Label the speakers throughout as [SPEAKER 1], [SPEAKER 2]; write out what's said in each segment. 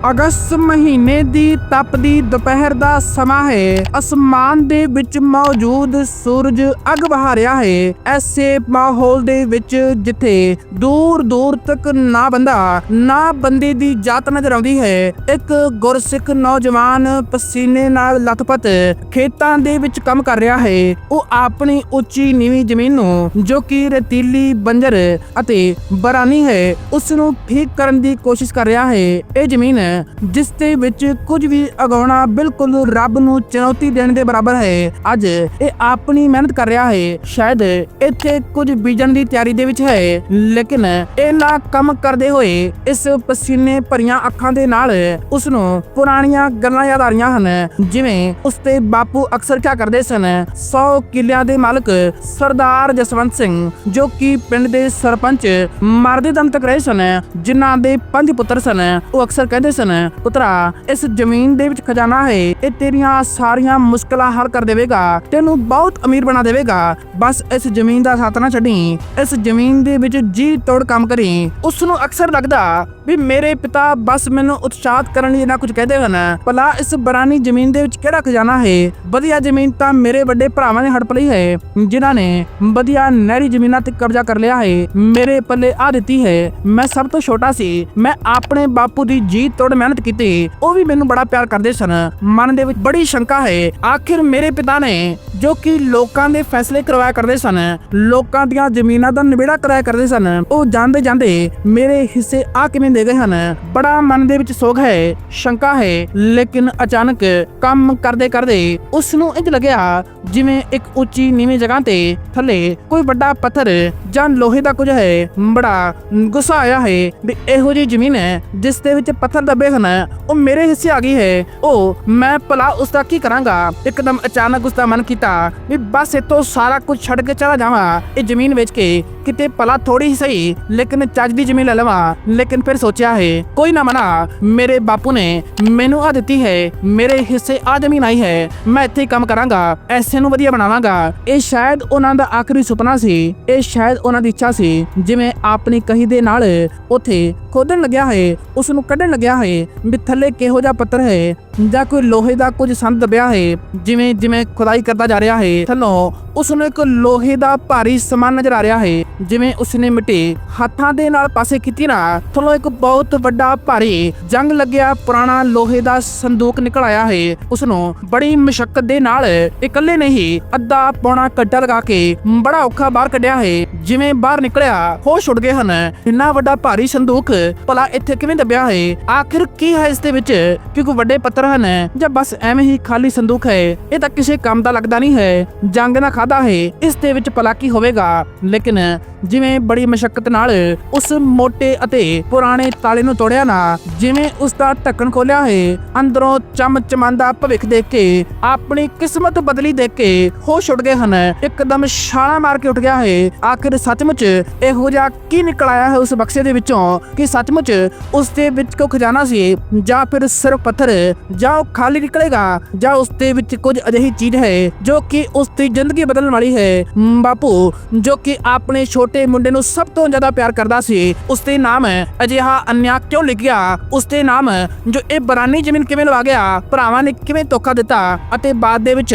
[SPEAKER 1] ਅਗਸਤ ਮਹੀਨੇ ਦੀ ਤਪਦੀ ਦੁਪਹਿਰ ਦਾ ਸਮਾਂ ਹੈ। ਅਸਮਾਨ ਦੇ ਵਿੱਚ ਮੌਜੂਦ ਸੂਰਜ ਅੱਗ ਬਹਾ ਰਿਹਾ ਹੈ। ਐਸੇ ਮਾਹੌਲ ਦੇ ਵਿੱਚ ਜਿੱਥੇ ਦੂਰ ਦੂਰ ਤੱਕ ਨਾ ਬੰਦਾ ਨਾ ਬੰਦੇ ਦੀ ਜਾਤ ਨਜ਼ਰ ਆਉਂਦੀ ਹੈ। ਇੱਕ ਗੁਰਸਿੱਖ ਨੌਜਵਾਨ ਪਸੀਨੇ ਨਾਲ ਲਥਪਥ ਖੇਤਾਂ ਦੇ ਵਿੱਚ ਕੰਮ ਕਰ ਰਿਹਾ ਹੈ। ਉਹ ਆਪਣੀ ਉੱਚੀ ਨੀਵੀਂ ਜ਼ਮੀਨ ਨੂੰ, ਜੋ ਕਿ ਰਤੀਲੀ ਬੰਜਰ ਅਤੇ ਬਰਾਨੀ ਹੈ ਉਸ ਨੂੰ ਠੀਕ ਕਰਨ ਦੀ ਕੋਸ਼ਿਸ਼ ਕਰ ਰਿਹਾ ਹੈ। ਇਹ ਜ਼ਮੀਨ ਜਿਸ ਦੇ ਵਿੱਚ ਕੁਝ ਵੀ ਉਗਾਉਣਾ ਬਿਲਕੁਲ ਰੱਬ ਨੂੰ ਚੁਣੌਤੀ ਦੇਣ ਦੇ ਬਰਾਬਰ ਹੈ। ਅੱਜ ਇਹ ਆਪਣੀ ਮਿਹਨਤ ਕਰ ਰਿਹਾ ਹੈ। ਸ਼ਾਇਦ ਇੱਥੇ ਕੁਝ ਬੀਜਣ ਦੀ ਤਿਆਰੀ ਦੇ ਵਿੱਚ ਹੈ, ਲੇਕਿਨ ਇਹਨਾਂ ਕੰਮ ਕਰਦੇ ਹੋਏ ਇਸ ਪਸੀਨੇ ਭਰੀਆਂ ਅੱਖਾਂ ਦੇ ਨਾਲ ਉਸ ਨੂੰ ਪੁਰਾਣੀਆਂ ਗੱਲਾਂ ਯਾਦ ਆ ਰਹੀਆਂ ਹਨ। ਜਿਵੇਂ ਉਸ ਦੇ ਬਾਪੂ ਅਕਸਰ ਕਿਆ ਕਰਦੇ ਸਨ 100 ਕਿੱਲਿਆਂ ਦੇ ਮਾਲਕ ਸਰਦਾਰ ਜਸਵੰਤ ਸਿੰਘ, ਜੋ ਕਿ ਪਿੰਡ ਦੇ ਸਰਪੰਚ ਮਰਦੇ ਦਮ ਤੱਕ ਰਹੇ ਸਨ, ਜਿਨ੍ਹਾਂ ਦੇ ਪੰਜ ਪੁੱਤਰ ਸਨ, ਉਹ ਅਕਸਰ ਕਹਿੰਦੇ ਸਨ ਪੁੱਤਰਾ, ਇਸ ਜ਼ਮੀਨ ਦੇ ਵਿੱਚ ਖਜ਼ਾਨਾ ਹੈ, ਇਹ ਤੇਰੀਆਂ ਸਾਰੀਆਂ ਮੁਸ਼ਕਲਾਂ ਹੱਲ ਕਰ ਦੇਵੇਗਾ, ਤੈਨੂੰ ਬਹੁਤ ਅਮੀਰ ਬਣਾ ਦੇਵੇਗਾ। ਬਸ ਇਸ ਜ਼ਮੀਨ ਦਾ ਸਾਥ ਨਾ ਛੱਡੀ, ਇਸ ਜ਼ਮੀਨ ਦੇ ਵਿੱਚ ਜੀ ਤੋੜ ਕੰਮ ਕਰੀ। ਉਸ ਨੂੰ ਅਕਸਰ ਲੱਗਦਾ ਵੀ ਮੇਰੇ ਪਿਤਾ ਬਸ ਮੈਨੂੰ ਉਤਸ਼ਾਹਤ ਕਰਨ ਲਈ ਨਾ ਕੁਝ ਕਹਿੰਦੇ ਹਨ। ਭਲਾ ਇਸ ਬਰਾਨੀ ਜ਼ਮੀਨ ਦੇ ਵਿੱਚ ਕਿਹੜਾ ਖਜ਼ਾਨਾ ਹੈ? ਵਧੀਆ ਜ਼ਮੀਨ ਤਾਂ ਮੇਰੇ ਵੱਡੇ ਭਰਾਵਾਂ ਨੇ ਹੜਪ ਲਈ ਹੈ, ਜਿਨ੍ਹਾਂ ਨੇ ਵਧੀਆ ਨਹਿਰੀ ਜ਼ਮੀਨਾਂ ਤੇ ਕਬਜ਼ਾ ਕਰ ਲਿਆ ਹੈ। ਮੇਰੇ ਪੱਲੇ ਆ ਦਿੱਤੀ ਹੈ, ਮੈਂ ਸਭ ਤੋਂ ਛੋਟਾ ਸੀ, ਮੈਂ ਆਪਣੇ ਬਾਪੂ ਦੀ ਜੀ ਤੋੜ ਮਿਹਨਤ ਕੀਤੀ, ਉਹ ਵੀ ਮੈਨੂੰ ਬੜਾ ਪਿਆਰ ਕਰਦੇ ਸਨ। ਮਨ ਦੇ ਵਿੱਚ ਬੜੀ ਸ਼ੰਕਾ ਹੈ, ਆਖਿਰ ਮੇਰੇ ਪਿਤਾ ਨੇ ਜੋ ਕਿ ਲੋਕਾਂ ਦੇ ਫੈਸਲੇ ਕਰਵਾਇਆ ਕਰਦੇ ਸਨ, ਲੋਕਾਂ ਦੀਆਂ ਜ਼ਮੀਨਾਂ ਦਾ ਨਿਬੇੜਾ ਕਰਾਇਆ ਕਰਦੇ ਸਨ, ਉਹ ਜਾਂਦੇ ਜਾਂਦੇ ਮੇਰੇ ਹਿੱਸੇ ਆ ਕਿਵੇਂ ਦੇ ਗਏ ਹਨ। ਬੜਾ ਮਨ ਦੇ ਵਿੱਚ ਸੋਗ ਹੈ, ਸ਼ੰਕਾ ਹੈ, ਲੇਕਿਨ ਅਚਾਨਕ ਕੰਮ ਕਰਦੇ ਕਰਦੇ ਉਸ ਨੂੰ ਇੰਜ ਲੱਗਿਆ ਜਿਵੇਂ ਇੱਕ ਉੱਚੀ ਨੀਵੀਂ ਜਗ੍ਹਾ ਤੇ ਥੱਲੇ ਕੋਈ ਵੱਡਾ ਪੱਥਰ ਜਾਂ ਲੋਹੇ ਦਾ ਕੁਝ ਹੈ। ਬੜਾ ਗੁੱਸਾ ਆਇਆ ਹੈ ਵੀ ਇਹੋ ਜਿਹੀ ਜ਼ਮੀਨ ਹੈ ਜਿਸ ਦੇ ਵਿੱਚ ਪੱਥਰ ਦਾ ਦੱਬੇ ਹਨ। ਉਹ ਮੇਰੇ ਹਿੱਸੇ ਆ ਗਈ ਹੈ। ਉਹ ਮੈਂ ਭਲਾ ਉਸ ਦਾ ਕੀ ਕਰਾਂਗਾ? ਇੱਕਦਮ ਅਚਾਨਕ ਉਸ ਦਾ ਮਨ ਕੀਤਾ ਵੀ ਬਸ ਇੱਥੋਂ ਸਾਰਾ ਕੁਝ ਛੱਡ ਕੇ ਚਲਾ ਜਾਵਾਂ। ਇਹ ਜ਼ਮੀਨ ਵੇਚ ਕੇ ਕਿਤੇ ਭਲਾ ਥੋੜੀ ਹੀ ਸਹੀ, ਲੇਕਿਨ ਚੱਜ ਦੀ ਜ਼ਮੀਨ ਲੈ ਲਵਾਂ। ਲੇਕਿਨ ਫਿਰ ਸੋਚਿਆ ਹੈ, ਕੋਈ ਨਾ ਮਨਾ, ਮੇਰੇ ਬਾਪੂ ਨੇ ਮੈਨੂੰ ਆ ਦਿੱਤੀ ਹੈ। ਮੇਰੇ ਹਿੱਸੇ ਆ ਜ਼ਮੀਨ ਆਈ ਹੈ। ਮੈਂ ਇੱਥੇ ਕੰਮ ਕਰਾਂਗਾ, ਐਸੇ ਨੂੰ ਵਧੀਆ ਬਣਾਵਾਂਗਾ। ਇਹ ਸ਼ਾਇਦ ਉਹਨਾਂ ਦਾ ਆਖਰੀ ਸੁਪਨਾ ਸੀ। ਇਹ ਸ਼ਾਇਦ ਉਹਨਾਂ ਦੀ ਇੱਛਾ ਸੀ। ਜਿਵੇਂ ਆਪਣੀ ਕਹੀ ਦੇ ਨਾਲ ਉਥੇ ਖੋਦਣ ਲੱਗਿਆ ਹੈ ਉਸ ਨੂੰ ਕੱਢਣ ਲੱਗਿਆ ਹੈ। ਵੀ ਥੱਲੇ ਕਿਹੋ ਜਿਹਾ ਪੱਥਰ ਹੈ, ਜਾਂ ਕੋਈ ਲੋਹੇ ਦਾ ਕੁਝ ਸੰਦ ਦਬਿਆ ਹੈ, ਜਿਵੇਂ ਜਿਵੇਂ ਖੁਦਾਈ ਕਰਦਾ ਜਾ ਰਿਹਾ ਹੈ, ਥੱਲੋਂ ਉਸ ਨੂੰ ਇੱਕ ਲੋਹੇ ਦਾ ਭਾਰੀ ਸਮਾਨ ਨਜ਼ਰ ਆ ਰਿਹਾ ਹੈ, ਜਿਵੇਂ ਉਸ ਨੇ ਮਿੱਟੀ ਹੱਥਾਂ ਦੇ ਨਾਲ ਪਾਸੇ ਕੀਤੀ ਨਾ, ਥੱਲੋਂ ਇੱਕ ਬਹੁਤ ਵੱਡਾ ਭਾਰੀ ਜੰਗ ਲੱਗਿਆ ਪੁਰਾਣਾ ਲੋਹੇ ਦਾ ਸੰਦੂਕ ਨਿਕਲ ਆਇਆ ਹੈ। ਉਸ ਨੂੰ ਬੜੀ ਮੁਸ਼ਕਲ ਦੇ ਨਾਲ ਇਕੱਲੇ ਨਹੀਂ ਅੱਧਾ ਪੌਣਾ ਕੱਟਾ ਲਗਾ ਕੇ ਬੜਾ ਔਖਾ ਬਾਹਰ ਕੱਢਿਆ ਹੈ, ਜਿਵੇਂ ਬਾਹਰ ਨਿਕਲਿਆ, ਹੋਸ਼ ਉੱਡ ਗਏ ਹਨ। ਇੰਨਾ ਵੱਡਾ ਭਾਰੀ ਸੰਦੂਕ ਭਲਾ ਇੱਥੇ ਕਿਵੇਂ ਦੱਬਿਆ ਹੈ? ਆਖਿਰ ਕੀ ਹੈ ਇਸ ਦੇ ਵਿੱਚ? ਕਿਉਂਕਿ ਵੱਡੇ ਪੱਤਰ ਹਨ ਜਾਂ ਬਸ ਐਵੇਂ ਹੀ ਖਾਲੀ ਸੰਦੂਕ ਹੈ, ਇਹ ਤਾਂ ਕਿਸੇ ਕੰਮ ਦਾ ਲੱਗਦਾ ਨਹੀਂ ਹੈ। ਜੰਗ ਨਾ ਖਾਦਾ ਹੈ ਇਸ ਦੇ ਵਿੱਚ ਭਲਾ ਕੀ ਹੋਵੇਗਾ। ਲੇਕਿਨ ਜਿਵੇਂ ਬੜੀ ਮੁਸ਼ਕਲ ਨਾਲ ਉਸ ਮੋٹے ਅਤੇ ਪੁਰਾਣੇ ਤਾਲੇ ਨੂੰ ਤੋੜਿਆ ਨਾ, ਜਿਵੇਂ ਉਸ ਦਾ ਢੱਕਣ ਖੋਲਿਆ ਹੈ, ਅੰਦਰੋਂ ਚਮਚਮਾਂਦਾ ਭਵਿੱਖ ਦੇਖ ਕੇ, ਆਪਣੀ ਕਿਸਮਤ ਬਦਲੀ ਦੇਖ ਕੇ ਹੋਸ਼ ਉੱਡ ਗਏ ਹਨ। ਇੱਕਦਮ ਛਾਲਾ ਮਾਰ ਕੇ ਉੱਠ ਗਿਆ ਹੈ। ਆਖਿਰ ਸੱਚਮੁੱਚ ਇਹੋ ਜਿਹਾ ਕੀ ਨਿਕਲ ਆਇਆ ਹੈ ਉਸ ਬਕਸੇ ਦੇ ਵਿੱਚੋਂ ਕਿ ਸੱਚਮੁੱਚ ਉਸ ਦੇ ਵਿੱਚ ਕੋ ਖਜ਼ਾਨਾ ਸੀ, ਜਾਂ ਫਿਰ ਸਿਰਫ ਪੱਥਰ, ਜਾਂ ਉਹ ਖਾਲੀ ਨਿਕਲੇਗਾ, ਜਾਂ ਉਸ ਦੇ ਵਿੱਚ ਕੁਝ ਅਜਿਹੀ ਚੀਜ਼ ਹੈ ਜੋ ਕਿ ਉਸ ਦੀ ਜ਼ਿੰਦਗੀ ਬਦਲਣ ਵਾਲੀ ਹੈ। ਬਾਪੂ, ਜੋ ਕਿ ਆਪਣੇ ਛੋਟੇ ਮੁੰਡੇ ਨੂੰ ਸਭ ਤੋਂ ਜ਼ਿਆਦਾ ਪਿਆਰ ਕਰਦਾ ਸੀ, ਉਸ ਦੇ ਨਾਮ ਅਜਿਹਾ ਅਨਿਆਂ ਕਿਉਂ ਲਿਖਿਆ ਉਸ ਦੇ ਨਾਮ ਜੋ ਇਹ ਬਰਾਨੀ ਜ਼ਮੀਨ ਕਿਵੇਂ ਲਵਾ ਗਿਆ? ਭਰਾਵਾਂ ਨੇ ਕਿਵੇਂ ਧੋਖਾ ਦਿੱਤਾ? ਅਤੇ ਬਾਅਦ ਦੇ ਵਿੱਚ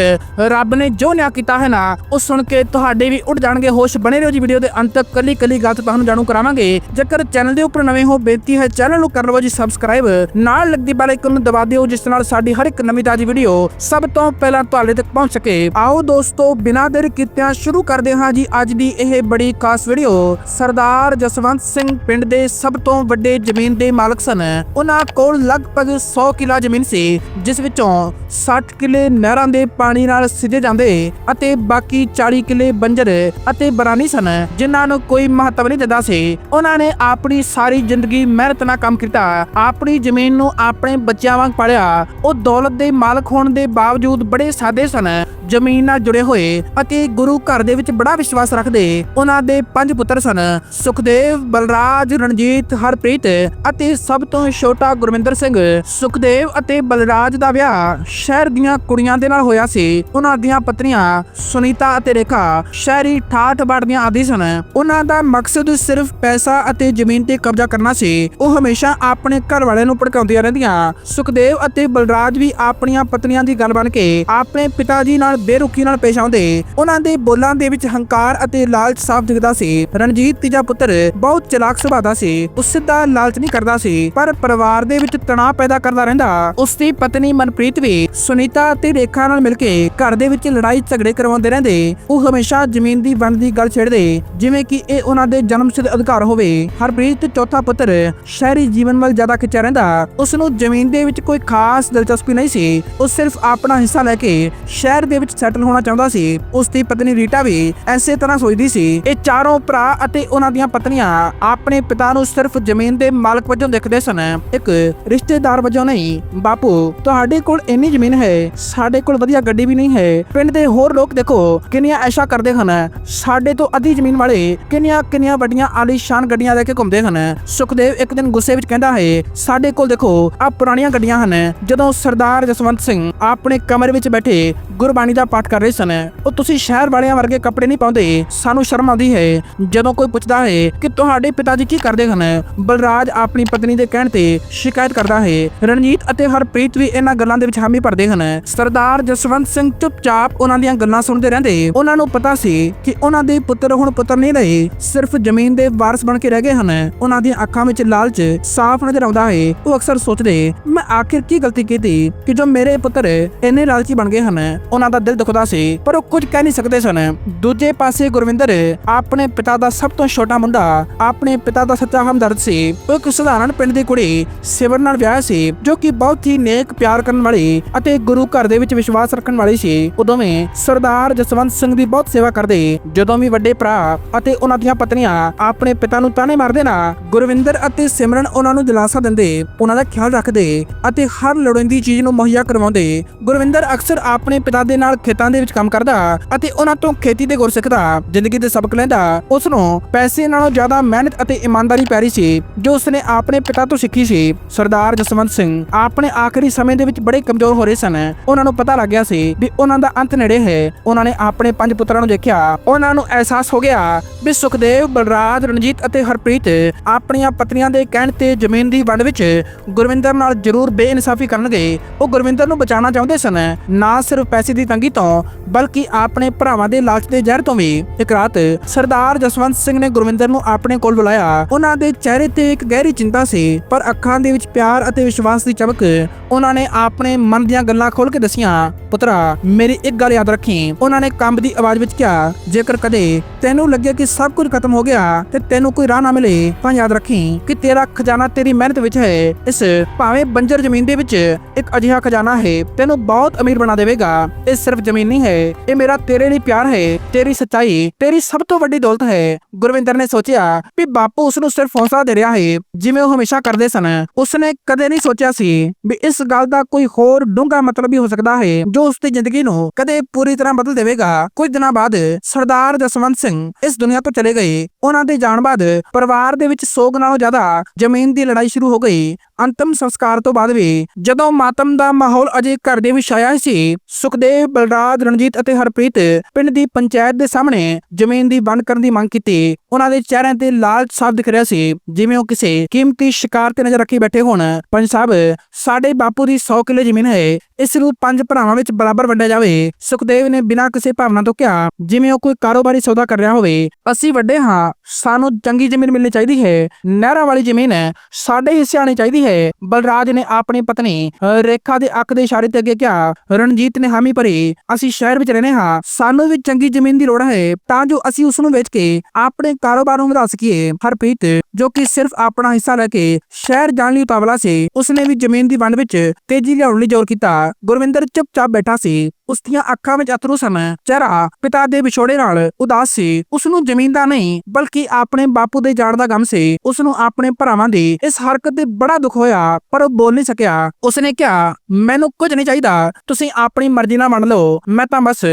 [SPEAKER 1] ਰੱਬ ਨੇ ਜੋ ਨਿਆਂ ਕੀਤਾ ਹੈ ਨਾ, ਉਹ ਸੁਣ ਕੇ ਤੁਹਾਡੇ ਵੀ ਉੱਡ ਜਾਣਗੇ, ਹੋਸ਼ ਬਣੇ ਰਹੋ ਜੀ ਵੀਡੀਓ ਦੇ ਅੰਤ ਤੱਕ। ਕੱਲੀ ਕੱਲੀ ਗੱਲ ਤੁਹਾਨੂੰ ਜਾਣੂ ਕਰਾਵਾਂਗੇ। ਜੇਕਰ ਚੈਨਲ ਦੇ ਉੱਪਰ ਨਵੇਂ ਹੋ, ਬੇਨਤੀ ਹੈ ਚੈਨਲ ਨੂੰ ਕਰ ਲਵੋ ਜੀ ਸਬਸਕ੍ਰਾਈਬ ਨਾਲ ਲੱਗਦੀ ਬੈਲ ਆਈਕਨ ਨੂੰ ਦਬਾ ਦਿਓ, ਜਿਸ ਨਾਲ ਸਾਡੀ ਹਰ ਇੱਕ ਨਵੀਂ ਤਾਜ਼ੀ ਵੀਡੀਓ ਸਭ ਤੋਂ ਪਹਿਲਾਂ ਤੁਹਾਡੇ ਤੱਕ ਪਹੁੰਚ ਸਕੇ। ਆਓ ਦੋਸਤੋ, ਬਿਨਾਂ ਦੇਰ ਕੀਤਿਆਂ ਸ਼ੁਰੂ ਕਰਦੇ ਹਾਂ ਜੀ ਅੱਜ ਦੀ ਇਹ ਬੜੀ ਖਾਸ ਵੀਡੀਓ ਸਰਦਾਰ ਜਸਵੰਤ ਸਿੰਘ ਪਿੰਡ ਦੇ ਸਭ ਤੋਂ ਵੱਡੇ ਜ਼ਮੀਨ ਦੇ ਮਾਲਕ ਸਨ। ਉਹਨਾਂ ਕੋਲ ਲਗਭਗ 100 ਕਿਲਾ ਜ਼ਮੀਨ ਸੀ, ਜਿਸ ਵਿੱਚੋਂ 60 ਕਿਲੇ ਨਹਿਰਾਂ ਦੇ ਪਾਣੀ ਨਾਲ ਸਿੱਧੇ ਜਾਂਦੇ ਅਤੇ ਬਾਕੀ 40 ਕਿਲੇ ਬੰਜਰ ਅਤੇ ਬਰਾਨੀ ਸਨ, ਜਿਨ੍ਹਾਂ ਨੂੰ ਕੋਈ ਮਹੱਤਵ ਨਹੀਂ ਦਿੰਦਾ ਸੀ। ਉਹਨਾਂ ਨੇ ਆਪਣੀ ਸਾਰੀ ਜ਼ਿੰਦਗੀ ਮਿਹਨਤ ਨਾਲ ਕੰਮ ਕੀਤਾ। ਆਪਣੀ ਜ਼ਮੀਨ ਨੂੰ ਆਪਣੇ ਬੱਚਿਆਂ ਵਾਂਗ ਪਾਲਿਆ। ਉਹ ਦੌਲਤ ਦੇ ਮਾਲਕ ਹੋਣ ਦੇ ਬਾਵਜੂਦ ਬੜੇ ਸਾਦੇ ਸਨ। ਜ਼ਮੀਨ ਨਾਲ ਜੁੜੇ ਹੋਏ ਅਤੇ ਗੁਰੂ ਘਰ ਦੇ ਵਿੱਚ ਬੜਾ ਵਿਸ਼ਵਾਸ ਰੱਖਦੇ ਉਹਨਾਂ ਦੇ ਪੰਜ ਪੁੱਤਰ ਸਨ, ਸੁਖਦੇਵ, ਬਲਰਾਜ, ਰਣਜੀਤ, ਹਰਪ੍ਰੀਤ ਅਤੇ ਸਭ ਤੋਂ ਛੋਟਾ ਗੁਰਮਿੰਦਰ ਸਿੰਘ। ਸੁਖਦੇਵ ਅਤੇ ਬਲਰਾਜ ਦਾ ਵਿਆਹ ਸ਼ਹਿਰ ਦੀਆਂ ਕੁੜੀਆਂ ਦੇ ਨਾਲ ਹੋਇਆ ਸੀ। ਉਹਨਾਂ ਦੀਆਂ ਪਤਨੀਆਂ ਸੁਨੀਤਾ ਅਤੇ ਰੇਖਾ ਸ਼ਹਿਰੀ ਠਾਠ ਬਾੜਦੀਆਂ ਆਦੀ ਸਨ। ਉਹਨਾਂ ਦਾ ਮਕਸਦ ਸਿਰਫ ਪੈਸਾ ਅਤੇ ਜ਼ਮੀਨ ਤੇ ਕਬਜ਼ਾ ਕਰਨਾ ਸੀ। ਉਹ ਹਮੇਸ਼ਾ ਆਪਣੇ ਘਰ ਵਾਲਿਆਂ ਨੂੰ ਭੜਕਾਉਂਦੀਆਂ ਰਹਿੰਦੀਆਂ। ਸੁਖਦੇਵ ਅਤੇ ਬਲਰਾਜ ਵੀ ਆਪਣੀਆਂ ਪਤਨੀਆਂ ਦੀ ਗੱਲ ਬਣ ਕੇ ਆਪਣੇ ਪਿਤਾ ਜੀ ਨਾਲ ਬੇਰੁਖੀ ਨਾਲ ਪੇਸ਼ ਆਉਂਦੇ। ਉਹਨਾਂ ਦੇ ਬੋਲਾਂ ਦੇ ਵਿੱਚ ਹੰਕਾਰ ਅਤੇ ਲਾਲਚ ਸਾਫ਼ ਦਿਖਦਾ ਸੀ। ਰਣਜੀਤ ਤੀਜਾ ਪੁੱਤਰ ਬਹੁਤ ਚਲਾਕ ਸੁਭਾਅ ਦਾ ਸੀ। ਉਸ ਸਿੱਧਾ ਲਾਲਚ ਨਹੀਂ ਕਰਦਾ ਸੀ, ਪਰ ਪਰਿਵਾਰ ਦੇ ਵਿੱਚ ਤਣਾਅ ਪੈਦਾ ਕਰਦਾ ਰਹਿੰਦਾ। ਉਸ ਦੀ ਪਤਨੀ ਮਨਪ੍ਰੀਤ ਵੀ ਸੁਨੀਤਾ ਅਤੇ ਰੇਖਾ ਨਾਲ ਮਿਲ ਕੇ ਘਰ ਦੇ ਵਿੱਚ ਲੜਾਈ ਝਗੜੇ ਕਰਵਾਉਂਦੇ ਰਹਿੰਦੇ। ਉਹ ਹਮੇਸ਼ਾ ਜ਼ਮੀਨ ਦੀ ਵੰਡ ਦੀ ਗੱਲ ਛੇੜਦੇ, ਜਿਵੇਂ ਕਿ ਇਹ ਉਹਨਾਂ ਦੇ ਜਨਮ ਸਿੱਧ ਅਧਿਕਾਰ ਹੋਵੇ। ਹਰਪ੍ਰੀਤ ਚੌਥਾ ਪੁੱਤਰ ਸ਼ਹਿਰੀ ਜੀਵਨ ਵੱਲ ਜ਼ਿਆਦਾ ਖਿੱਚਿਆ ਰਹਿੰਦਾ। ਉਸ ਨੂੰ ਜ਼ਮੀਨ ਦੇ ਵਿੱਚ ਕੋਈ ਖਾਸ ਦਿਲਚਸਪੀ ਨਹੀਂ ਸੀ। ਉਹ ਸਿਰਫ ਆਪਣਾ ਹਿੱਸਾ ਲੈ ਕੇ ਸ਼ਹਿਰ ਦੇ ਵਿੱਚ ਸੈਟਲ ਹੋਣਾ ਚਾਹੁੰਦਾ ਸੀ। ਉਸ ਦੀ ਪਤਨੀ ਰੀਟਾ ਵੀ ਐਸੇ ਤਰ੍ਹਾਂ ਸੋਚਦੀ ਸੀ। ਇਹ ਚਾਰੋਂ ਭਰਾ ਅਤੇ ਉਹਨਾਂ ਦੀਆਂ ਪਤਨੀਆਂ ਆਪਣੇ ਪਿਤਾ ਨੂੰ ਸਿਰਫ ਜ਼ਮੀਨ ਦੇ ਮਾਲਕ ਵਜੋਂ ਦੇਖਦੇ ਸਨ। ਇੱਕ ਰਿਸ਼ਤੇਦਾਰ ਵਜੋਂ ਨਹੀਂ, ਬਾਪੂ, ਤੁਹਾਡੇ ਕੋਲ ਇੰਨੀ ਜ਼ਮੀਨ ਹੈ, ਸਾਡੇ ਕੋਲ ਵਧੀਆ ਗੱਡੀ ਵੀ ਨਹੀਂ ਹੈ। ਪਿੰਡ ਦੇ ਹੋਰ ਲੋਕ ਦੇਖੋ, ਕਿੰਨੀਆਂ ਐਸ਼ਾ ਕਰਦੇ ਹਨ। ਸਾਡੇ ਤੋਂ ਅੱਧੀ ਜ਼ਮੀਨ ਵਾਲੇ ਕਿੰਨੀਆਂ ਕਿੰਨੀਆਂ ਵੱਡੀਆਂ ਆਲੀਸ਼ਾਨ ਗੱਡੀਆਂ ਲੈ ਕੇ ਘੁੰਮਦੇ ਹਨ। ਸੁਖਦੇਵ ਇੱਕ ਦਿਨ ਗੁੱਸੇ ਵਿੱਚ ਕਹਿੰਦਾ ਹੈ, ਸਾਡੇ ਕੋਲ ਦੇਖੋ ਆ ਪੁਰਾਣੀਆਂ ਗੱਡੀਆਂ ਹਨ। ਜਦੋਂ ਸਰਦਾਰ ਜਸਵੰਤ ਸਿੰਘ ਆਪਣੇ ਕਮਰੇ ਵਿੱਚ ਬੈਠੇ ਗੁਰਬਾਣੀ ਦਾ ਪਾਠ ਕਰ ਰਹੇ ਸਨ, ਉਹ ਤੁਸੀਂ ਸ਼ਹਿਰ ਵਾਲਿਆਂ ਵਰਗੇ ਕੱਪੜੇ ਨਹੀਂ ਪਾਉਂਦੇ। ਸਾਨੂੰ ਸ਼ਰਮ ਆਉਂਦੀ ਹੈ। ਜਦੋਂ ਕੋਈ ਪੁੱਛਦਾ ਹੈ ਕਿ ਤੁਹਾਡੇ ਪਿਤਾ ਜੀ ਕੀ ਕਰਦੇ ਹਨ, ਬਲਰਾਜ ਆਪਣੀ ਪਤਨੀ ਦੇ ਕਹਿਣ ਤੇ ਸ਼ਿਕਾਇਤ ਕਰਦਾ ਹੈ। ਰਣਜੀਤ ਅਤੇ ਹਰਪ੍ਰੀਤ ਵੀ ਇਹਨਾਂ ਗੱਲਾਂ ਦੇ ਵਿੱਚ ਹਾਮੀ ਭਰਦੇ ਹਨ। ਸਰਦਾਰ ਜਸਵੰਤ ਸਿੰਘ ਚੁੱਪਚਾਪ ਉਹਨਾਂ ਦੀਆਂ ਗੱਲਾਂ ਸੁਣਦੇ ਰਹਿੰਦੇ। ਉਹਨਾਂ ਨੂੰ ਪਤਾ ਸੀ ਕਿ ਉਹਨਾਂ ਦੇ ਪੁੱਤਰ ਹੁਣ ਪੁੱਤਰ ਨਹੀਂ ਰਹੇ। ਸਿਰਫ ਜ਼ਮੀਨ ਦੇ ਵਾਰਸ ਬਣ ਕੇ ਰਹਿ ਗਏ ਹਨ। ਉਹਨਾਂ ਦੀਆਂ ਅੱਖਾਂ ਵਿੱਚ ਲਾਲਚ ਸਾਫ਼ ਨਜ਼ਰ ਆਉਂਦਾ ਹੈ। ਉਹ ਅਕਸਰ ਸੋਚਦੇ, ਮੈਂ ਆਖਿਰ ਕੀ ਗਲਤੀ ਕੀਤੀ ਕਿ ਜੋ ਮੇਰੇ ਪੁੱਤਰ ਇੰਨੇ ਲਾਲਚੀ ਬਣ ਗਏ ਹਨ? ਉਹਨਾਂ ਦਾ ਦਿਲ ਦੁਖਦਾ ਸੀ, ਪਰ ਉਹ ਕੁਝ ਕਹਿ ਨਹੀਂ ਸਕਦੇ ਸਨ। ਦੂਜੇ ਪਾਸੇ ਗੁਰਵਿੰਦਰ ਆਪਣੇ ਪਿਤਾ ਦਾ ਸਭ ਤੋਂ ਛੋਟਾ ਮੁੰਡਾ, ਆਪਣੇ ਪਿਤਾ ਦਾ ਸੱਚਾ ਹਮਦਰਦ ਸੀ। ਉਹ ਇੱਕ ਸਧਾਰਨ ਪਿੰਡ ਦੀ ਕੁੜੀ ਸਿਵਰ ਨਾਲ ਵਿਆਹ ਸੀ, ਜੋ ਕਿ ਬਹੁਤ ਹੀ ਨੇਕ ਪਿਆਰ ਕਰਨ ਵਾਲੀ ਅਤੇ ਗੁਰੂ ਘਰ ਦੇ ਵਿੱਚ ਵਿਸ਼ਵਾਸ ਰੱਖਣ ਵਾਲੀ ਸੀ। ਉਹ ਦੋਵੇਂ ਸਰਦਾਰ ਜਸਵੰਤ ਸਿੰਘ ਦੀ ਬਹੁਤ ਸੇਵਾ ਕਰਦੇ। ਜਦੋਂ ਵੀ ਵੱਡੇ ਭਰਾ ਅਤੇ ਉਹਨਾਂ ਦੀਆਂ ਪਤਨੀਆਂ ਆਪਣੇ ਪਿਤਾ ਨੂੰ ਤਾਨੇ ਮਾਰਦੇ ਨਾ, ਗੁਰਵਿੰਦਰ ਅਤੇ ਸਿਮਰਨ ਉਹਨਾਂ ਨੂੰ ਦਿਲਾਸਾ ਦਿੰਦੇ, ਉਹਨਾਂ ਦਾ ਖਿਆਲ ਰੱਖਦੇ ਅਤੇ ਹਰ ਲੋੜੀਂਦੀ ਚੀਜ਼ ਨੂੰ ਮੁਹੱਈਆ ਕਰਵਾਉਂਦੇ। ਗੁਰਵਿੰਦਰ ਅਕਸਰ ਆਪਣੇ ਪਿਤਾ ਦੇ ਨਾਲ ਖੇਤਾਂ ਦੇ ਵਿੱਚ ਕੰਮ ਕਰਦਾ ਅਤੇ ਉਹਨਾਂ ਤੋਂ ਖੇਤੀ ਦੇ ਗੁਰ ਸਿੱਖਦਾ, ਜ਼ਿੰਦਗੀ ਦੇ ਸਬਕ ਲੈਂਦਾ। ਉਸ ਨੂੰ ਪੈਸੇ ਨਾਲੋਂ ਜ਼ਿਆਦਾ ਮਿਹਨਤ ਅਤੇ ਇਮਾਨਦਾਰੀ ਪਿਆਰੀ ਸੀ, ਜੋ ਉਸਨੇ ਆਪਣੇ ਪਿਤਾ ਤੋਂ ਸਿੱਖੀ ਸੀ। ਸਰਦਾਰ ਜਸਵੰਤ ਸਿੰਘ ਆਪਣੇ ਆਖਰੀ ਸਮੇਂ ਦੇ ਵਿੱਚ ਬੜੇ ਕਮਜ਼ੋਰ ਹੋ ਰਹੇ ਸਨ। ਉਹਨਾਂ ਨੂੰ ਪਤਾ ਲੱਗ ਗਿਆ ਸੀ ਵੀ ਉਹਨਾਂ ਦਾ ਅੰਤ ਨੇੜੇ ਹੈ। ਉਹਨਾਂ ਨੇ ਆਪਣੇ ਪੰਜ ਪੁੱਤਰਾਂ ਨੂੰ ਦੇਖਿਆ। ਉਹਨਾਂ ਨੂੰ ਅਹਿਸਾਸ ਹੋ ਗਿਆ ਵੀ ਸੁਖਦੇਵ, ਬਲਰਾਜ, ਰਣਜੀਤ ਅਤੇ ਹਰਪ੍ਰੀਤ ਆਪਣੀਆਂ ਪਤਨੀਆਂ ਦੇ ਕਹਿਣ ਤੇ ਜ਼ਮੀਨ ਦੀ ਵੰਡ ਵਿੱਚ ਗੁਰਵਿੰਦਰ ਨਾਲ ਜ਼ਰੂਰ ਬੇਇਨਸਾਫੀ ਕਰਨਗੇ। ਉਹ ਗੁਰਵਿੰਦਰ ਨੂੰ ਬਚਾਉਣਾ ਚਾਹੁੰਦੇ ਸਨ। ਨਾ ਸਿਰਫ ਪੈਸੇ ਦੀ ਤੰਗੀ ਤੋਂ, ਬਲਕਿ ਆਪਣੇ ਭਰਾਵਾਂ ਦੇ ਲਾਲਚ ਦੇ ਜ਼ਹਿਰ ਤੋਂ ਵੀ ਇੱਕ ਰਾਤ ਸਰਦਾਰ ਜਸਵੰਤ ਸਿੰਘ ਨੇ ਗੁਰਵਿੰਦਰ ਨੂੰ ਆਪਣੇ ਕੋਲ ਬੁਲਾਇਆ। ਉਹਨਾਂ ਦੇ ਚਿਹਰੇ ਤੇ ਇੱਕ ਗਹਿਰੀ ਚਿੰਤਾ ਸੀ, ਪਰ ਅੱਖਾਂ ਦੇ ਵਿੱਚ ਪਿਆਰ ਅਤੇ ਵਿਸ਼ਵਾਸ ਦੀ ਚਮਕ ਉਹਨਾਂ ਨੇ ਆਪਣੇ ਮਨ ਦੀਆਂ ਗੱਲਾਂ ਖੋਲ ਕੇ ਦਸੀਆਂ, ਪੁੱਤਰਾ, ਮੇਰੀ ਇੱਕ ਗੱਲ ਯਾਦ ਰੱਖੀ। ਉਹਨਾਂ ਨੇ ਕੰਬਦੀ ਆਵਾਜ਼ ਵਿੱਚ ਕਿਹਾ, ਜੇਕਰ ਕਦੇ ਤੈਨੂੰ ਲੱਗਿਆ ਕਿ ਸਭ ਕੁਝ ਖਤਮ ਹੋ ਗਿਆ ਤੇ ਤੈਨੂੰ ਕੋਈ ਰਾਹ ਨਾ ਮਿਲੇ, ਤਾਂ ਯਾਦ ਰੱਖੀ ਕਿ ਤੇਰਾ ਖਜ਼ਾਨਾ ਤੇਰੀ ਮਿਹਨਤ ਵਿੱਚ ਹੈ। ਇਸ ਭਾਵੇਂ ਬੰਜਰ ਜ਼ਮੀਨ ਦੇ ਵਿੱਚ ਇੱਕ ਅਜਿਹਾ ਖਜ਼ਾਨਾ ਹੈ, ਤੈਨੂੰ ਬਹੁਤ ਅਮੀਰ ਬਣਾ ਦੇਵੇਗਾ। ਇਹ ਸਿਰਫ ਜ਼ਮੀਨ ਨਹੀਂ ਹੈ, ਇਹ ਮੇਰਾ ਤੇਰੇ ਲਈ ਪਿਆਰ ਹੈ, ਤੇਰੀ ਸੱਚਾਈ, ਤੇਰੀ ਸਭ ਤੋਂ ਵੱਡੀ ਦੌਲਤ ਹੈ। ਗੁਰਵਿੰਦਰ ਨੇ ਸੋਚਿਆ ਵੀ ਬਾਪੂ ਉਸ ਨੂੰ ਸਿਰਫ ਹੌਸਲਾ ਦੇ ਰਿਹਾ ਹੈ, ਜਿਵੇਂ ਉਹ ਹਮੇਸ਼ਾ ਕਰਦੇ ਸਨ। ਉਸਨੇ ਕਦੇ ਨਹੀਂ ਸੋਚਿਆ ਸੀ ਵੀ ਇਸ ਗੱਲ ਦਾ ਕੋਈ ਹੋਰ ਡੂੰਘਾ ਮਤਲਬ ਵੀ ਹੋ ਸਕਦਾ ਹੈ, ਜੋ ਉਸ ਦੀ ਜ਼ਿੰਦਗੀ ਨੂੰ ਕਦੇ ਪੂਰੀ ਤਰ੍ਹਾਂ ਬਦਲ ਦੇਵੇਗਾ। ਕੁਝ ਦਿਨਾਂ ਬਾਅਦ ਸਰਦਾਰ ਜਸਵੰਤ ਸਿੰਘ ਇਸ ਦੁਨੀਆ ਤੋਂ ਚਲੇ ਗਏ। ਉਹਨਾਂ ਦੇ ਜਾਣ ਬਾਅਦ ਪਰਿਵਾਰ ਦੇ ਵਿੱਚ ਸੋਗ ਨਾਲੋਂ ਜ਼ਿਆਦਾ ਜ਼ਮੀਨ ਦੀ ਲੜਾਈ ਸ਼ੁਰੂ ਹੋ ਗਈ। ਅੰਤਮ ਸੰਸਕਾਰ ਤੋਂ ਬਾਅਦ ਵੀ ਜਦੋਂ ਮਾਤਮ ਦਾ ਮਾਹੌਲ ਅਜੇ ਘਰ ਦੇ ਵਿੱਚ ਛਾਇਆ ਸੀ, ਸੁਖਦੇਵ, ਬਲਰਾਜ, ਰਣਜੀਤ ਅਤੇ ਹਰਪ੍ਰੀਤ ਪਿੰਡ ਦੀ ਪੰਚਾਇਤ ਦੇ ਸਾਹਮਣੇ ਜ਼ਮੀਨ ਦੀ ਵੰਡ ਕਰਨ ਦੀ ਮੰਗ ਕੀਤੀ। ਉਹਨਾਂ ਦੇ ਚਿਹਰਿਆਂ ਤੇ ਲਾਲਚ ਸਾਫ਼ ਦਿਖ ਰਿਹਾ ਸੀ, ਜਿਵੇਂ ਉਹ ਕਿਸੇ ਕੀਮਤੀ ਸ਼ਿਕਾਰ ਤੇ ਨਜ਼ਰ ਰੱਖੀ ਬੈਠੇ ਹੋਣ। ਪੰਜ ਸਾਹਿਬ, ਸਾਡੇ ਬਾਪੂ ਦੀ 100 ਕਿੱਲੇ ਜ਼ਮੀਨ ਹੈ ਇਸ ਨੂੰ ਪੰਜ ਭਰਾਵਾਂ ਵਿੱਚ ਬਰਾਬਰ ਵੰਡਿਆ ਜਾਵੇ। ਸੁਖਦੇਵ ਨੇ ਬਿਨਾਂ ਕਿਸੇ ਭਾਵਨਾ ਤੋਂ ਕਿਹਾ, ਜਿਵੇਂ ਉਹ ਕੋਈ ਕਾਰੋਬਾਰੀ ਸੌਦਾ ਕਰ ਰਿਹਾ ਹੋਵੇ, ਅਸੀਂ ਵੱਡੇ ਹਾਂ, ਸਾਨੂੰ ਚੰਗੀ ਜ਼ਮੀਨ ਮਿਲਣੀ ਚਾਹੀਦੀ ਹੈ, ਨਹਿਰਾਂ ਵਾਲੀ ਜ਼ਮੀਨ ਹੈ, ਸਾਡੇ ਹਿੱਸੇ ਆਣੀ ਚਾਹੀਦੀ ਹੈ। ਬਲਰਾਜ ਨੇ ਆਪਣੀ ਪਤਨੀ ਰੇਖਾ ਦੇ ਅੱਖ ਦੇ ਇਸ਼ਾਰੇ ਤੇ ਅੱਗੇ ਕਿਹਾ, ਰਣਜੀਤ ਨੇ ਹਾਮੀ ਭਰੀ, ਅਸੀਂ ਸ਼ਹਿਰ ਵਿੱਚ ਰਹਿੰਦੇ ਹਾਂ, ਸਾਨੂੰ ਵੀ ਚੰਗੀ ਜ਼ਮੀਨ ਦੀ ਲੋੜ ਹੈ, ਤਾਂ ਜੋ ਅਸੀਂ ਉਸ ਨੂੰ ਵੇਚ ਕੇ ਆਪਣੇ ਕਾਰੋਬਾਰ ਨੂੰ ਵਧਾ ਸਕੀਏ। ਹਰਪ੍ਰੀਤ, ਜੋ ਕਿ ਸਿਰਫ ਆਪਣਾ ਹਿੱਸਾ ਲੈ ਕੇ ਸ਼ਹਿਰ ਜਾਣ ਲਈ ਉਤਾਵਲਾ ਸੀ, ਉਸਨੇ ਵੀ ਜ਼ਮੀਨ ਦੀ ਵੰਡ ਵਿੱਚ ਤੇਜ਼ੀ ਲਿਆਉਣ ਲਈ ਜ਼ੋਰ ਕੀਤਾ। ਗੁਰਵਿੰਦਰ ਚੁੱਪਚਾਪ ਬੈਠਾ ਸੀ। ਉਸ ਦੀਆਂ ਅੱਖਾਂ ਵਿੱਚ ਅਥਰੂ ਸਨ। ਚਿਹਰਾ ਪਿਤਾ ਦੇ ਵਿਛੋੜੇ ਨਾਲ ਉਦਾਸ ਸੀ। ਉਸ ਨੂੰ ਜ਼ਮੀਨ ਦਾ ਨਹੀਂ, ਬਲਕਿ ਆਪਣੇ ਬਾਪੂ ਦੇ ਜਾਣ ਦਾ ਗਮ ਸੀ। ਉਸ ਨੂੰ ਆਪਣੇ ਭਰਾਵਾਂ ਦੀ ਇਸ ਹਰਕਤ ਤੇ ਬੜਾ ਦੁੱਖ ਹੋਇਆ, ਪਰ ਉਹ ਬੋਲ ਨਹੀਂ ਸਕਿਆ। ਉਸ ਨੇ ਕਿਹਾ, ਮੈਨੂੰ ਕੁਝ ਨਹੀਂ ਚਾਹੀਦਾ। ਤੁਸੀਂ ਆਪਣੀ ਮਰਜ਼ੀ ਨਾਲ ਮੰਨ ਲਓ। ਮੈਂ ਤਾਂ ਬਸ